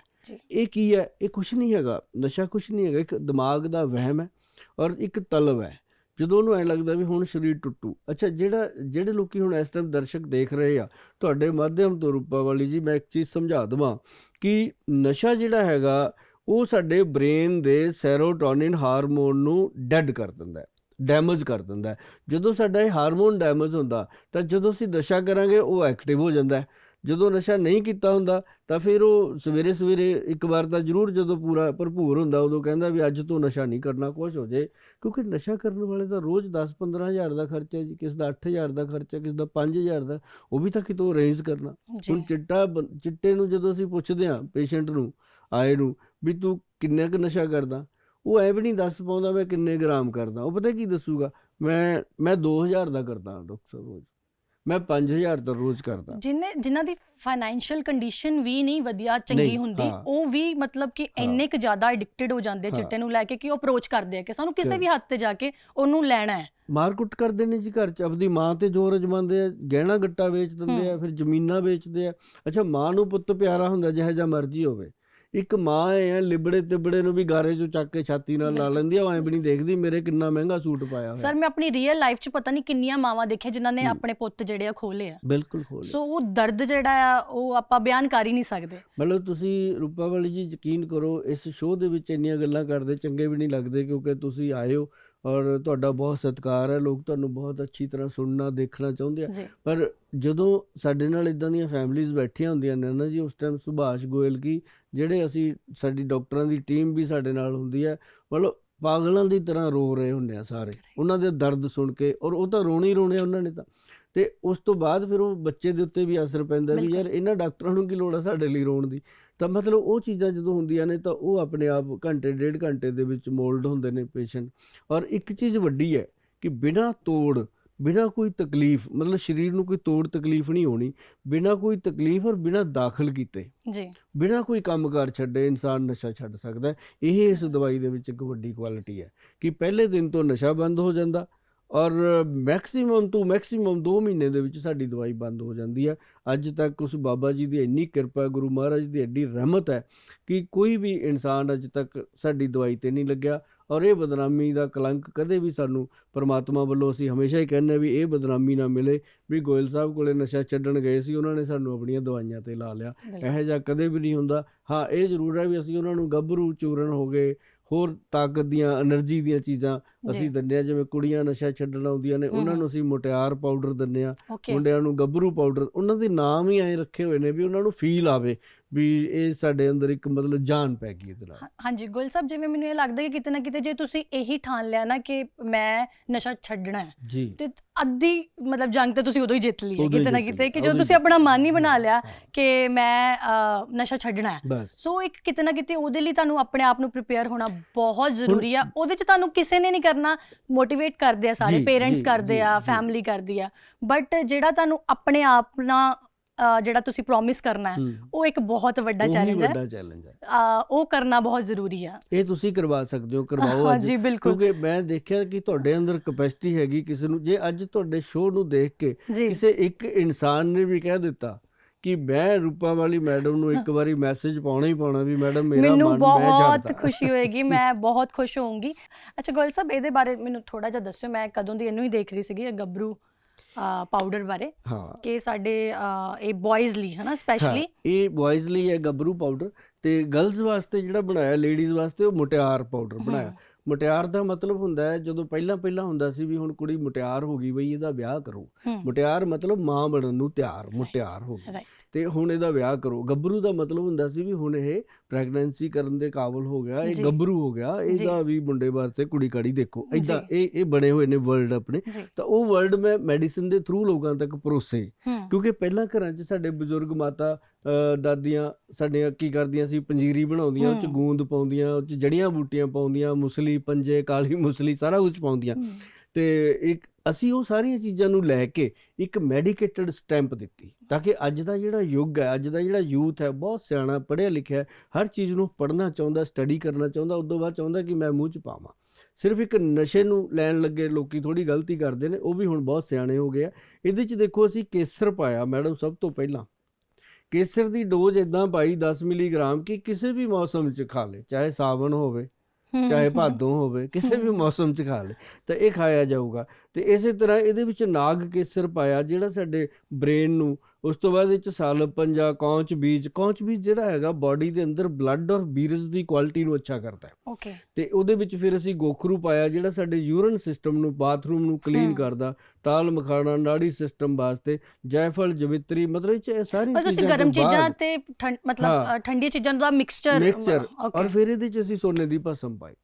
ਇਹ ਕੀ ਹੈ? ਇਹ ਕੁਝ ਨਹੀਂ ਹੈਗਾ ਨਸ਼ਾ ਕੁਝ ਨਹੀਂ ਹੈਗਾ ਇੱਕ ਦਿਮਾਗ ਦਾ ਵਹਿਮ ਹੈ ਔਰ ਇੱਕ ਤਲਬ ਹੈ। ਜਦੋਂ ਉਹਨੂੰ ਐ ਲੱਗਦਾ ਵੀ ਹੁਣ ਸਰੀਰ ਟੁੱਟੂ। ਅੱਛਾ, ਜਿਹੜਾ, ਜਿਹੜੇ ਲੋਕੀ ਹੁਣ ਇਸ ਟਾਈਮ ਦਰਸ਼ਕ ਦੇਖ ਰਹੇ ਆ, ਤੁਹਾਡੇ ਮਾਧਿਅਮ ਤੋਂ ਰੂਪਾ ਵਾਲੀ ਜੀ ਮੈਂ ਇੱਕ ਚੀਜ਼ ਸਮਝਾ ਦਵਾਂ ਕਿ ਨਸ਼ਾ ਜਿਹੜਾ ਹੈਗਾ, ਉਹ ਸਾਡੇ ਬ੍ਰੇਨ ਦੇ ਸੈਰੋਟੋਨਿਨ ਹਾਰਮੋਨ ਨੂੰ ਡੈਡ ਕਰ ਦਿੰਦਾ ਹੈ, ਡੈਮੇਜ ਕਰ ਦਿੰਦਾ ਜਦੋਂ ਸਾਡਾ ਇਹ ਹਾਰਮੋਨ ਡੈਮੇਜ ਹੁੰਦਾ, ਤਾਂ ਜਦੋਂ ਅਸੀਂ ਨਸ਼ਾ ਕਰਾਂਗੇ, ਉਹ ਐਕਟਿਵ ਹੋ ਜਾਂਦਾ ਹੈ। ਜਦੋਂ ਨਸ਼ਾ ਨਹੀਂ ਕੀਤਾ ਹੁੰਦਾ ਤਾਂ ਫਿਰ ਉਹ ਸਵੇਰੇ ਸਵੇਰੇ ਇੱਕ ਵਾਰ ਤਾਂ ਜ਼ਰੂਰ ਜਦੋਂ ਪੂਰਾ ਭਰਪੂਰ ਹੁੰਦਾ ਉਦੋਂ ਕਹਿੰਦਾ ਵੀ ਅੱਜ ਤੋਂ ਨਸ਼ਾ ਨਹੀਂ ਕਰਨਾ ਕੁਛ ਹੋ ਜੇ। ਕਿਉਂਕਿ ਨਸ਼ਾ ਕਰਨ ਵਾਲੇ ਦਾ ਰੋਜ਼ 10-15 ਹਜ਼ਾਰ ਦਾ ਖਰਚਾ ਜੀ ਕਿਸ ਦਾ 8000 ਦਾ ਖਰਚਾ ਕਿਸ ਦਾ 5000 ਦਾ ਉਹ ਵੀ ਤਾਂ ਕਿਤੋਂ ਅਰੇਂਜ ਕਰਨਾ। ਹੁਣ ਚਿੱਟਾ ਚਿੱਟੇ ਨੂੰ ਜਦੋਂ ਅਸੀਂ ਪੁੱਛਦੇ ਹਾਂ ਪੇਸ਼ੈਂਟ ਨੂੰ ਆਏ ਨੂੰ ਵੀ ਤੂੰ ਕਿੰਨਾ ਕੁ ਨਸ਼ਾ ਕਰਦਾ? ਉਹ ਐ ਵੀ ਨਹੀਂ ਦੱਸ ਪਾਉਂਦਾ ਮੈਂ ਕਿੰਨੇ ਗ੍ਰਾਮ ਕਰਦਾ। ਉਹ ਪਤਾ ਕੀ ਦੱਸੂਗਾ? ਮੈਂ ਮੈਂ 2000 ਦਾ ਕਰਦਾ ਡਾਕਟਰ ਸਾਹਿਬ ਮੈਂ 5000 ਦਾ ਰੋਜ਼ ਕਰਦਾ ਜਿਨੇ ਜਿਨ੍ਹਾਂ ਦੀ ਫਾਈਨੈਂਸ਼ੀਅਲ ਕੰਡੀਸ਼ਨ ਵੀ ਨਹੀਂ ਵਧੀਆ ਚੰਗੀ ਨਹੀਂ, ਹੁੰਦੀ ਹਾਂ। ਉਹ ਵੀ ਮਤਲਬ ਕਿ ਹਾਂ। ਇੰਨੇ ਕੁ ਜ਼ਿਆਦਾ ਐਡਿਕਟਡ ਹੋ ਜਾਂਦੇ ਆ ਹਾਂ। ਚਿੱਟੇ ਨੂੰ ਲੈ ਕੇ ਕਿ ਉਹ ਅਪਰੋਚ ਕਰਦੇ ਆ ਕਿ ਸਾਨੂੰ ਕਿਸੇ। ਵੀ ਹੱਦ ਤੇ ਜਾ ਕੇ ਉਹਨੂੰ ਲੈਣਾ ਹੈ ਮਾਰ ਕੁੱਟ ਕਰਦੇ ਨੇ ਜੀ ਘਰ ਚ ਆਪਦੀ ਮਾਂ ਤੇ ਜ਼ੋਰ ਅਜਮਾਉਂਦੇ ਆ ਗਹਿਣਾ ਗੱਟਾ ਵੇਚ ਦਿੰਦੇ ਆ। ਫਿਰ ਜ਼ਮੀਨਾਂ ਵੇਚਦੇ ਆ ਅੱਛਾ ਮਾਂ ਨੂੰ ਪੁੱਤ ਪਿਆਰਾ ਹੁੰਦਾ ਜਿਹੋ ਜਿਹਾ ਮਰਜ਼ੀ ਹੋਵੇ ਇੱਕ ਮਾਂ ਐ ਲਿਬੜੇ ਤਿਬੜੇ ਨੂੰ ਵੀ ਗਾਰੇ ਚੋਂ ਚੱਕ ਕੇ ਛਾਤੀ ਨਾਲ ਲਾ ਲੈਂਦੀ ਆ ਐਂ ਵੀ ਨਹੀਂ ਦੇਖਦੀ ਮੇਰੇ ਕਿੰਨਾ ਮਹਿੰਗਾ ਸੂਟ ਪਾਇਆ ਸਰ ਹੋਇਆ ਮੈਂ ਆਪਣੀ ਰੀਅਲ ਲਾਈਫ 'ਚ ਪਤਾ ਨਹੀਂ ਕਿੰਨੀਆਂ ਮਾਵਾਂ ਦੇਖੀਆਂ ਜਿਨ੍ਹਾਂ ਨੇ। ਆਪਣੇ ਪੁੱਤ ਜਿਹੜੇ ਆ ਖੋਲੇ ਆ। ਬਿਲਕੁਲ ਖੋਲ ਸੋ ਉਹ ਦਰਦ ਜਿਹੜਾ ਆ ਉਹ ਆਪਾਂ ਬਿਆਨ ਕਰ ਹੀ ਨਹੀਂ ਸਕਦੇ। ਮਤਲਬ ਤੁਸੀਂ ਰੂਪਾ ਵਾਲੀ ਜੀ ਯਕੀਨ ਕਰੋ ਇਸ ਸ਼ੋਅ ਦੇ ਵਿੱਚ ਇੰਨੀਆਂ ਗੱਲਾਂ ਕਰਦੇ ਚੰਗੇ ਵੀ ਨਹੀਂ ਲੱਗਦੇ ਕਿਉਂਕਿ ਤੁਸੀਂ ਆਏ ਹੋ ਔਰ ਤੁਹਾਡਾ ਬਹੁਤ ਸਤਿਕਾਰ ਹੈ ਲੋਕ ਤੁਹਾਨੂੰ ਬਹੁਤ ਅੱਛੀ ਤਰ੍ਹਾਂ ਸੁਣਨਾ ਦੇਖਣਾ ਚਾਹੁੰਦੇ ਆ। ਪਰ ਜਦੋਂ ਸਾਡੇ ਨਾਲ ਇਦਾਂ ਦੀਆਂ ਫੈਮਲੀਆਂ ਬੈਠੀਆਂ ਹੁੰਦੀਆਂ ਨੇ ਨਾ ਜੀ ਉਸ ਟਾਈਮ ਸੁਭਾਸ਼ ਗੋਇਲ ਕੀ ਜਿਹੜੇ ਅਸੀਂ ਸਾਡੀ ਡਾਕਟਰਾਂ ਦੀ ਟੀਮ ਵੀ ਸਾਡੇ ਨਾਲ ਹੁੰਦੀ ਹੈ ਮਤਲਬ ਪਾਗਲਾਂ ਦੀ ਤਰ੍ਹਾਂ ਰੋ ਰਹੇ ਹੁੰਦੇ ਆ ਸਾਰੇ। ਉਹਨਾਂ ਦੇ ਦਰਦ ਸੁਣ ਕੇ ਔਰ ਉਹ ਤਾਂ ਰੋਣੇ ਰੋਣੇ ਆ ਉਹਨਾਂ ਨੇ ਤਾਂ। ਤੇ ਉਸ ਤੋਂ ਬਾਅਦ ਫਿਰ ਉਹ ਬੱਚੇ ਦੇ ਉੱਤੇ ਵੀ ਅਸਰ ਪੈਂਦਾ ਵੀ। ਯਾਰ ਇਹਨਾਂ ਡਾਕਟਰਾਂ ਨੂੰ ਕੀ ਲੋੜ ਆ ਸਾਡੇ ਲਈ ਰੋਣ ਦੀ? ਤਾਂ ਮਤਲਬ ਉਹ ਚੀਜ਼ਾਂ ਜਦੋਂ ਹੁੰਦੀਆਂ ਨੇ ਤਾਂ ਉਹ ਆਪਣੇ ਆਪ ਘੰਟੇ ਡੇਢ ਘੰਟੇ ਦੇ ਵਿੱਚ ਮੋਲਡ ਹੁੰਦੇ ਨੇ ਪੇਸ਼ੈਂਟ ਔਰ ਇੱਕ ਚੀਜ਼ ਵੱਡੀ ਹੈ ਕਿ ਬਿਨਾਂ ਤੋੜ ਬਿਨਾਂ ਕੋਈ ਤਕਲੀਫ ਮਤਲਬ ਸਰੀਰ ਨੂੰ ਕੋਈ ਤੋੜ ਤਕਲੀਫ ਨਹੀਂ ਹੋਣੀ ਬਿਨਾਂ ਕੋਈ ਤਕਲੀਫ ਔਰ ਬਿਨਾਂ ਦਾਖਲ ਕੀਤੇ। ਜੀ। ਬਿਨਾਂ ਕੋਈ ਕੰਮਕਾਰ ਛੱਡੇ ਇਨਸਾਨ ਨਸ਼ਾ ਛੱਡ ਸਕਦਾ। ਇਹ ਇਸ ਦਵਾਈ ਦੇ ਵਿੱਚ ਇੱਕ ਵੱਡੀ ਕੁਆਲਿਟੀ ਹੈ ਕਿ ਪਹਿਲੇ ਦਿਨ ਤੋਂ ਨਸ਼ਾ ਬੰਦ ਹੋ ਜਾਂਦਾ ਔਰ ਮੈਕਸਿਮਮ ਤੋਂ ਮੈਕਸਿਮਮ 2 ਮਹੀਨੇ ਦੇ ਵਿੱਚ ਸਾਡੀ ਦਵਾਈ ਬੰਦ ਹੋ ਜਾਂਦੀ ਹੈ। ਅੱਜ ਤੱਕ ਉਸ ਬਾਬਾ ਜੀ ਦੀ ਇੰਨੀ ਕਿਰਪਾ ਗੁਰੂ ਮਹਾਰਾਜ ਦੀ ਐਡੀ ਰਹਿਮਤ ਹੈ ਕਿ ਕੋਈ ਵੀ ਇਨਸਾਨ ਅੱਜ ਤੱਕ ਸਾਡੀ ਦਵਾਈ ਤੇ ਨਹੀਂ ਲੱਗਿਆ। ਔਰ ਇਹ ਬਦਨਾਮੀ ਦਾ ਕਲੰਕ ਕਦੇ ਵੀ ਸਾਨੂੰ ਪਰਮਾਤਮਾ ਵੱਲੋਂ ਅਸੀਂ ਹਮੇਸ਼ਾ ਹੀ ਕਹਿੰਦੇ ਵੀ ਇਹ ਬਦਨਾਮੀ ਨਾ ਮਿਲੇ ਵੀ ਗੋਇਲ ਸਾਹਿਬ ਕੋਲੇ ਨਸ਼ਾ ਛੱਡਣ ਗਏ ਸੀ ਉਹਨਾਂ ਨੇ ਸਾਨੂੰ ਆਪਣੀਆਂ ਦਵਾਈਆਂ ਤੇ ਲਾ ਲਿਆ। ਇਹੋ ਜਿਹਾ ਕਦੇ ਵੀ ਨਹੀਂ ਹੁੰਦਾ। ਹਾਂ ਇਹ ਜ਼ਰੂਰ ਹੈ ਵੀ ਅਸੀਂ ਉਹਨਾਂ ਨੂੰ ਗੱਭਰੂ ਚੂਰਨ ਹੋ ਗਏ ਹੋਰ ਤਾਕਤ ਦੀਆਂ એનર્ਜੀ ਦੀਆਂ ਚੀਜ਼ਾਂ ਅਸੀਂ ਦਿੰਦੇ ਆ ਜਿਵੇਂ ਕੁੜੀਆਂ ਨਸ਼ਾ ਛੱਡਣ ਆਉਂਦੀਆਂ ਨੇ ਉਹਨਾਂ ਨੂੰ ਅਸੀਂ ਮੋਟਿਆਰ ਪਾਊਡਰ ਦਿੰਦੇ ਆ ਮੁੰਡਿਆਂ ਨੂੰ ਗੱਭਰੂ ਪਾਊਡਰ ਉਹਨਾਂ ਦੇ ਨਾਮ ਹੀ ਐਂ ਰੱਖੇ ਹੋਏ ਨੇ ਵੀ ਉਹਨਾਂ ਨੂੰ ਫੀਲ ਆਵੇ ਵੀ ਇਹ ਸਾਡੇ ਅੰਦਰ ਇੱਕ ਮਤਲਬ ਜਾਨ ਪੈ ਗਈ ਇਹਦੇ ਨਾਲ। ਹਾਂਜੀ ਗੁਲ ਸਾਹਿਬ ਜਿਵੇਂ ਮੈਨੂੰ ਇਹ ਲੱਗਦਾ ਕਿ ਕਿਤੇ ਨਾ ਕਿਤੇ ਜੇ ਤੁਸੀਂ ਇਹੀ ਠਾਣ ਲਿਆ ਨਾ ਕਿ ਮੈਂ ਨਸ਼ਾ ਛੱਡਣਾ ਹੈ ਤੇ ਅੱਧੀ ਮਤਲਬ ਜੰਗ ਤੇ ਤੁਸੀਂ ਉਦੋਂ ਹੀ ਜਿੱਤ ਲਈ ਹੈ ਕਿਤੇ ਨਾ ਕਿਤੇ ਕਿ ਜਦੋਂ ਤੁਸੀਂ ਆਪਣਾ ਮਨ ਹੀ ਬਣਾ। ਲਿਆ ਕਿ ਮੈਂ ਨਸ਼ਾ ਛੱਡਣਾ ਹੈ। ਸੋ ਇੱਕ ਕਿਤੇ ਨਾ ਕਿਤੇ ਉਹਦੇ ਲਈ ਤੁਹਾਨੂੰ ਆਪਣੇ ਆਪ ਨੂੰ ਪ੍ਰਿਪੇਅਰ ਹੋਣਾ ਬਹੁਤ ਜ਼ਰੂਰੀ ਆ ਉਹਦੇ 'ਚ ਤੁਹਾਨੂੰ ਕਿਸੇ ਨੇ ਨਹੀਂ ਕਰਨਾ ਮੋਟੀਵੇਟ ਕਰਦੇ ਆ ਸਾਰੇ ਪੇਰੈਂਟਸ ਕਰਦੇ ਆ। ਫੈਮਿਲੀ ਕਰਦੀ ਆ। ਬਟ ਜਿਹੜਾ ਤੁਹਾਨੂੰ ਆਪਣੇ ਆਪ ਨਾਲ ਜਿਹੜਾ ਤੁਸੀਂ ਪ੍ਰੋਮਿਸ ਕਰਨਾ ਹੈ ਉਹ ਇੱਕ ਬਹੁਤ ਵੱਡਾ ਚੈਲੰਜ ਹੈ। ਵੱਡਾ ਚੈਲੰਜ ਹੈ। ਉਹ ਕਰਨਾ ਬਹੁਤ ਜ਼ਰੂਰੀ ਆ। ਇਹ ਤੁਸੀਂ ਕਰਵਾ ਸਕਦੇ ਹੋ ਕਰਵਾਓ ਅੱਜ। ਕਿਉਂਕਿ ਮੈਂ ਦੇਖਿਆ ਕਿ ਤੁਹਾਡੇ ਅੰਦਰ ਕਪੈਸਿਟੀ ਹੈਗੀ ਕਿਸੇ ਨੂੰ। ਜੇ ਅੱਜ ਤੁਹਾਡੇ ਸ਼ੋਅ ਨੂੰ ਦੇਖ ਕੇ ਕਿਸੇ ਇੱਕ ਇਨਸਾਨ ਨੇ ਵੀ ਕਹਿ ਦਿੱਤਾ ਕਿ ਮੈਂ ਰੂਪਾ ਵਾਲੀ ਮੈਡਮ ਨੂੰ ਇੱਕ ਵਾਰੀ ਮੈਸੇਜ ਪਾਉਣਾ ਹੀ ਪਾਉਣਾ ਵੀ ਮੈਡਮ ਮੇਰਾ ਮੈਨੂੰ ਮਨ ਬਹੁਤ ਖੁਸ਼ੀ ਹੋਏਗੀ ਮੈਂ ਬਹੁਤ ਖੁਸ਼ ਹੋਊਂਗੀ। ਅੱਛਾ ਗੋਇਲ ਸਾਹਿਬ ਇਹਦੇ ਬਾਰੇ ਮੈਨੂੰ ਥੋੜਾ ਜਿਹਾ ਦੱਸਿਓ। ਮੈਂ ਕਦੋਂ ਦੀ ਇਹਨੂੰ ਹੀ ਦੇਖ ਰਹੀ ਸੀਗੀ ਇਹ ਗੱਭਰੂ। ਪਾਊਡਰ ਬਾਰੇ ਹਾਂ। ਕਿ ਸਾਡੇ ਇਹ ਬॉयਜ਼ ਲਈ ਹਨਾ ਸਪੈਸ਼ਲੀ ਇਹ ਬॉयਜ਼ ਲਈ ਹੈ ਗੱਭਰੂ ਪਾਊਡਰ ਤੇ ਗਰਲਜ਼ ਵਾਸਤੇ ਜਿਹੜਾ ਬਣਾਇਆ ਲੇਡੀਜ਼ ਵਾਸਤੇ ਉਹ ਮੁਟਿਆਰ ਪਾਊਡਰ ਬਣਾਇਆ। ਮੁਟਿਆਰ ਦਾ ਮਤਲਬ ਹੁੰਦਾ ਹੈ ਜਦੋਂ ਪਹਿਲਾਂ ਪਹਿਲਾਂ ਹੁੰਦਾ ਸੀ ਵੀ ਹੁਣ ਕੁੜੀ ਮੁਟਿਆਰ ਹੋ ਗਈ ਬਈ ਇਹਦਾ ਵਿਆਹ ਕਰੋ। ਮੁਟਿਆਰ ਮਤਲਬ ਮਾਂ ਬਣਨ ਨੂੰ ਤਿਆਰ ਮੁਟਿਆਰ ਹੋ ਗਈ। ਤੇ ਹੁਣ ਇਹਦਾ ਵਿਆਹ ਕਰੋ। ਗੱਭਰੂ ਦਾ ਮਤਲਬ ਹੁੰਦਾ ਸੀ ਵੀ ਹੁਣ ਇਹ ਪ੍ਰੈਗਨੈਂਸੀ ਕਰਨ ਦੇ ਕਾਬਿਲ ਹੋ ਗਿਆ ਇਹ। ਗੱਭਰੂ ਹੋ ਗਿਆ ਇਹਦਾ ਵੀ ਮੁੰਡੇ ਵਾਸਤੇ ਕੁੜੀ ਕਾੜੀ ਦੇਖੋ। ਇਦਾਂ। ਇਹ ਇਹ ਬਣੇ ਹੋਏ ਨੇ ਵਰਲਡ ਆਪਣੇ। ਤਾਂ ਉਹ ਵਰਲਡ ਮੈਂ ਮੈਡੀਸਿਨ ਦੇ ਥਰੂ ਲੋਕਾਂ ਤੱਕ ਪਰੋਸੇ। ਕਿਉਂਕਿ ਪਹਿਲਾਂ ਘਰਾਂ 'ਚ ਸਾਡੇ ਬਜ਼ੁਰਗ ਮਾਤਾ ਦਾਦੀਆਂ ਸਾਡੀਆਂ ਕੀ ਕਰਦੀਆਂ ਸੀ? ਪੰਜੀਰੀ ਬਣਾਉਂਦੀਆਂ ਉਹ 'ਚ। ਗੂੰਦ ਪਾਉਂਦੀਆਂ ਉਹ 'ਚ ਜੜੀਆਂ ਬੂਟੀਆਂ ਪਾਉਂਦੀਆਂ ਮੁਸਲੀ ਪੰਜੇ ਕਾਲੀ ਮੁਸਲੀ ਸਾਰਾ ਕੁਝ ਪਾਉਂਦੀਆਂ। ਤੇ ਇੱਕ ਅਸੀਂ ਉਹ ਸਾਰੀਆਂ ਚੀਜ਼ਾਂ ਨੂੰ ਲੈ ਕੇ ਇੱਕ ਮੈਡੀਕੇਟਡ ਸਟੈਂਪ ਦਿੱਤੀ ਤਾਂ ਕਿ ਅੱਜ ਦਾ ਜਿਹੜਾ ਯੁੱਗ ਹੈ, ਅੱਜ ਦਾ ਜਿਹੜਾ ਯੂਥ ਹੈ, ਬਹੁਤ ਸਿਆਣਾ, ਪੜ੍ਹਿਆ ਲਿਖਿਆ ਹਰ ਚੀਜ਼ ਨੂੰ ਪੜ੍ਹਨਾ ਚਾਹੁੰਦਾ ਸਟੱਡੀ ਕਰਨਾ ਚਾਹੁੰਦਾ, ਉਦੋਂ ਬਾਅਦ ਚਾਹੁੰਦਾ ਕਿ ਮੈਂ ਮੂੰਹ 'ਚ ਪਾਵਾਂ। ਸਿਰਫ ਇੱਕ ਨਸ਼ੇ ਨੂੰ ਲੈਣ ਲੱਗੇ ਲੋਕੀ ਥੋੜੀ ਗਲਤੀ ਕਰਦੇ ਨੇ, ਉਹ ਵੀ ਹੁਣ ਬਹੁਤ ਸਿਆਣੇ ਹੋ ਗਏ ਆ। ਇਹਦੇ 'ਚ ਦੇਖੋ ਅਸੀਂ ਕੇਸਰ ਪਾਇਆ ਮੈਡਮ ਸਭ ਤੋਂ ਪਹਿਲਾਂ। ਕੇਸਰ ਦੀ ਡੋਜ਼ ਇਦਾਂ ਪਾਈ 10 ਮਿਲੀਗ੍ਰਾਮ ਕਿ ਕਿਸੇ ਵੀ ਮੌਸਮ 'ਚ ਖਾ ਲੇ, ਚਾਹੇ ਸਾਵਣ ਹੋਵੇ ਚਾਹੇ ਭਾਦੋਂ ਹੋਵੇ ਕਿਸੇ ਵੀ। ਮੌਸਮ 'ਚ ਖਾ ਲੇ ਤਾਂ ਇਹ ਖਾਇਆ ਜਾਊਗਾ ਤੇ ਇਸੇ ਤਰ੍ਹਾਂ ਇਹਦੇ ਵਿੱਚ ਨਾਗ ਕੇਸਰ ਪਾਇਆ ਜਿਹੜਾ ਸਾਡੇ ਬ੍ਰੇਨ ਨੂੰ ਉਸ ਤੋਂ ਬਾਅਦ ਇਹ 'ਚ ਸਾਲਬ ਪੰਜਾ ਕੌਂਚ ਬੀਜ ਕੌਂਚ ਬੀਜ ਜਿਹੜਾ ਹੈਗਾ ਬਾਡੀ ਦੇ ਅੰਦਰ ਬਲੱਡ ਔਰ ਬੀਰਸ ਦੀ ਕੁਆਲਿਟੀ ਨੂੰ ਅੱਛਾ ਕਰਦਾ ਹੈ। ਓਕੇ ਤੇ ਉਹਦੇ ਵਿੱਚ ਫਿਰ ਅਸੀਂ ਗੋਖਰੂ ਪਾਇਆ ਜਿਹੜਾ ਸਾਡੇ ਯੂਰਨ ਸਿਸਟਮ ਨੂੰ ਬਾਥਰੂਮ ਨੂੰ ਕਲੀਨ। ਕਰਦਾ ਤਾਲ ਮਖਾਣਾ ਨਾੜੀ ਸਿਸਟਮ ਵਾਸਤੇ ਜਾਇਫਲ ਜਵਿਤਰੀ ਮਤਲਬ ਇਹ ਸਾਰੀ ਮਤਲਬ ਤੁਸੀਂ ਚੀਜ਼ਾਂ ਗਰਮ ਚੀਜ਼ਾਂ ਤੇ ਠੰਡ ਮਤਲਬ ਠੰਡੀਆਂ ਚੀਜ਼ਾਂ ਦਾ ਮਿਕਸਚਰ ਮਿਕਸਚਰ ਔਰ ਫਿਰ ਇਹਦੇ 'ਚ ਅਸੀਂ ਸੋਨੇ ਦੀ ਭਸਮ ਪਾਈ।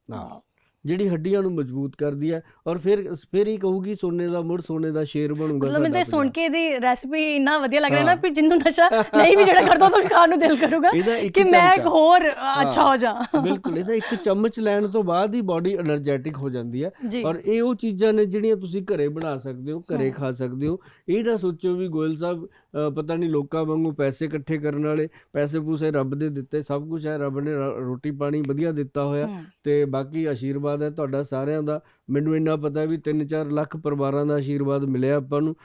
ਜਿਹੜੀ ਹੱਡੀਆਂ ਨੂੰ ਮਜ਼ਬੂਤ ਕਰਦੀ ਹੈ ਔਰ ਫਿਰ ਫਿਰ ਹੀ ਕਹੂਗੀ ਸੋਨੇ ਦਾ ਮੁੜ ਸੋਨੇ ਦਾ ਸ਼ੇਰ ਬਣੂਗਾ ਮਤਲਬ ਮੈਨੂੰ ਸੁਣ ਕੇ ਇਹਦੀ ਰੈਸਪੀ ਇੰਨਾ ਵਧੀਆ ਲੱਗ ਰਿਹਾ ਨਾ ਕਿ ਜਿੰਨੂੰ ਨਸ਼ਾ ਨਹੀਂ ਵੀ ਜਿਹੜਾ ਕਰਦਾ ਤਾਂ ਖਾਣ ਨੂੰ ਦਿਲ ਕਰੂਗਾ ਕਿ ਮੈਂ ਇੱਕ ਹੋਰ ਅੱਛਾ ਹੋ। ਜਾ। ਬਿਲਕੁਲ ਇਹਦਾ ਇੱਕ ਚਮਚ ਲੈਣ ਤੋਂ ਬਾਅਦ ਹੀ ਬਾਡੀ એનર્ਜੈਟਿਕ ਹੋ ਜਾਂਦੀ ਹੈ। ਔਰ ਇਹ ਉਹ ਚੀਜ਼ਾਂ ਨੇ ਜਿਹੜੀਆਂ ਤੁਸੀਂ ਘਰੇ ਬਣਾ ਸਕਦੇ ਹੋ ਘਰੇ ਖਾ ਸਕਦੇ ਹੋ। ਇਹ ਨਾ ਸੋਚੋ ਵੀ ਗੋਇਲ ਸਾਹਿਬ ਪਤਾ ਨਹੀਂ ਲੋਕਾਂ ਵਾਂਗੂ ਪੈਸੇ ਇਕੱਠੇ ਕਰਨ ਵਾਲੇ ਪੈਸੇ ਪੂਸੇ ਰੱਬ ਦੇ ਦਿੱਤੇ ਸਭ ਕੁਝ ਹੈ ਰੱਬ ਨੇ ਰੋਟੀ ਪਾਣੀ ਵਧੀਆ ਦਿੱਤਾ ਹੋਇਆ ਤੇ ਬਾਕੀ ਆਸ਼ੀਰਵਾਦ ਹੈ ਤੁਹਾਡਾ ਸਾਰਿਆਂ ਦਾ। ਮੈਨੂੰ ਇੰਨਾ ਪਤਾ ਵੀ 3-4 ਲੱਖ ਪਰਿਵਾਰਾਂ ਦਾ ਆਸ਼ੀਰਵਾਦ ਮਿਲਿਆ ਆਪਾਂ ਨੂੰ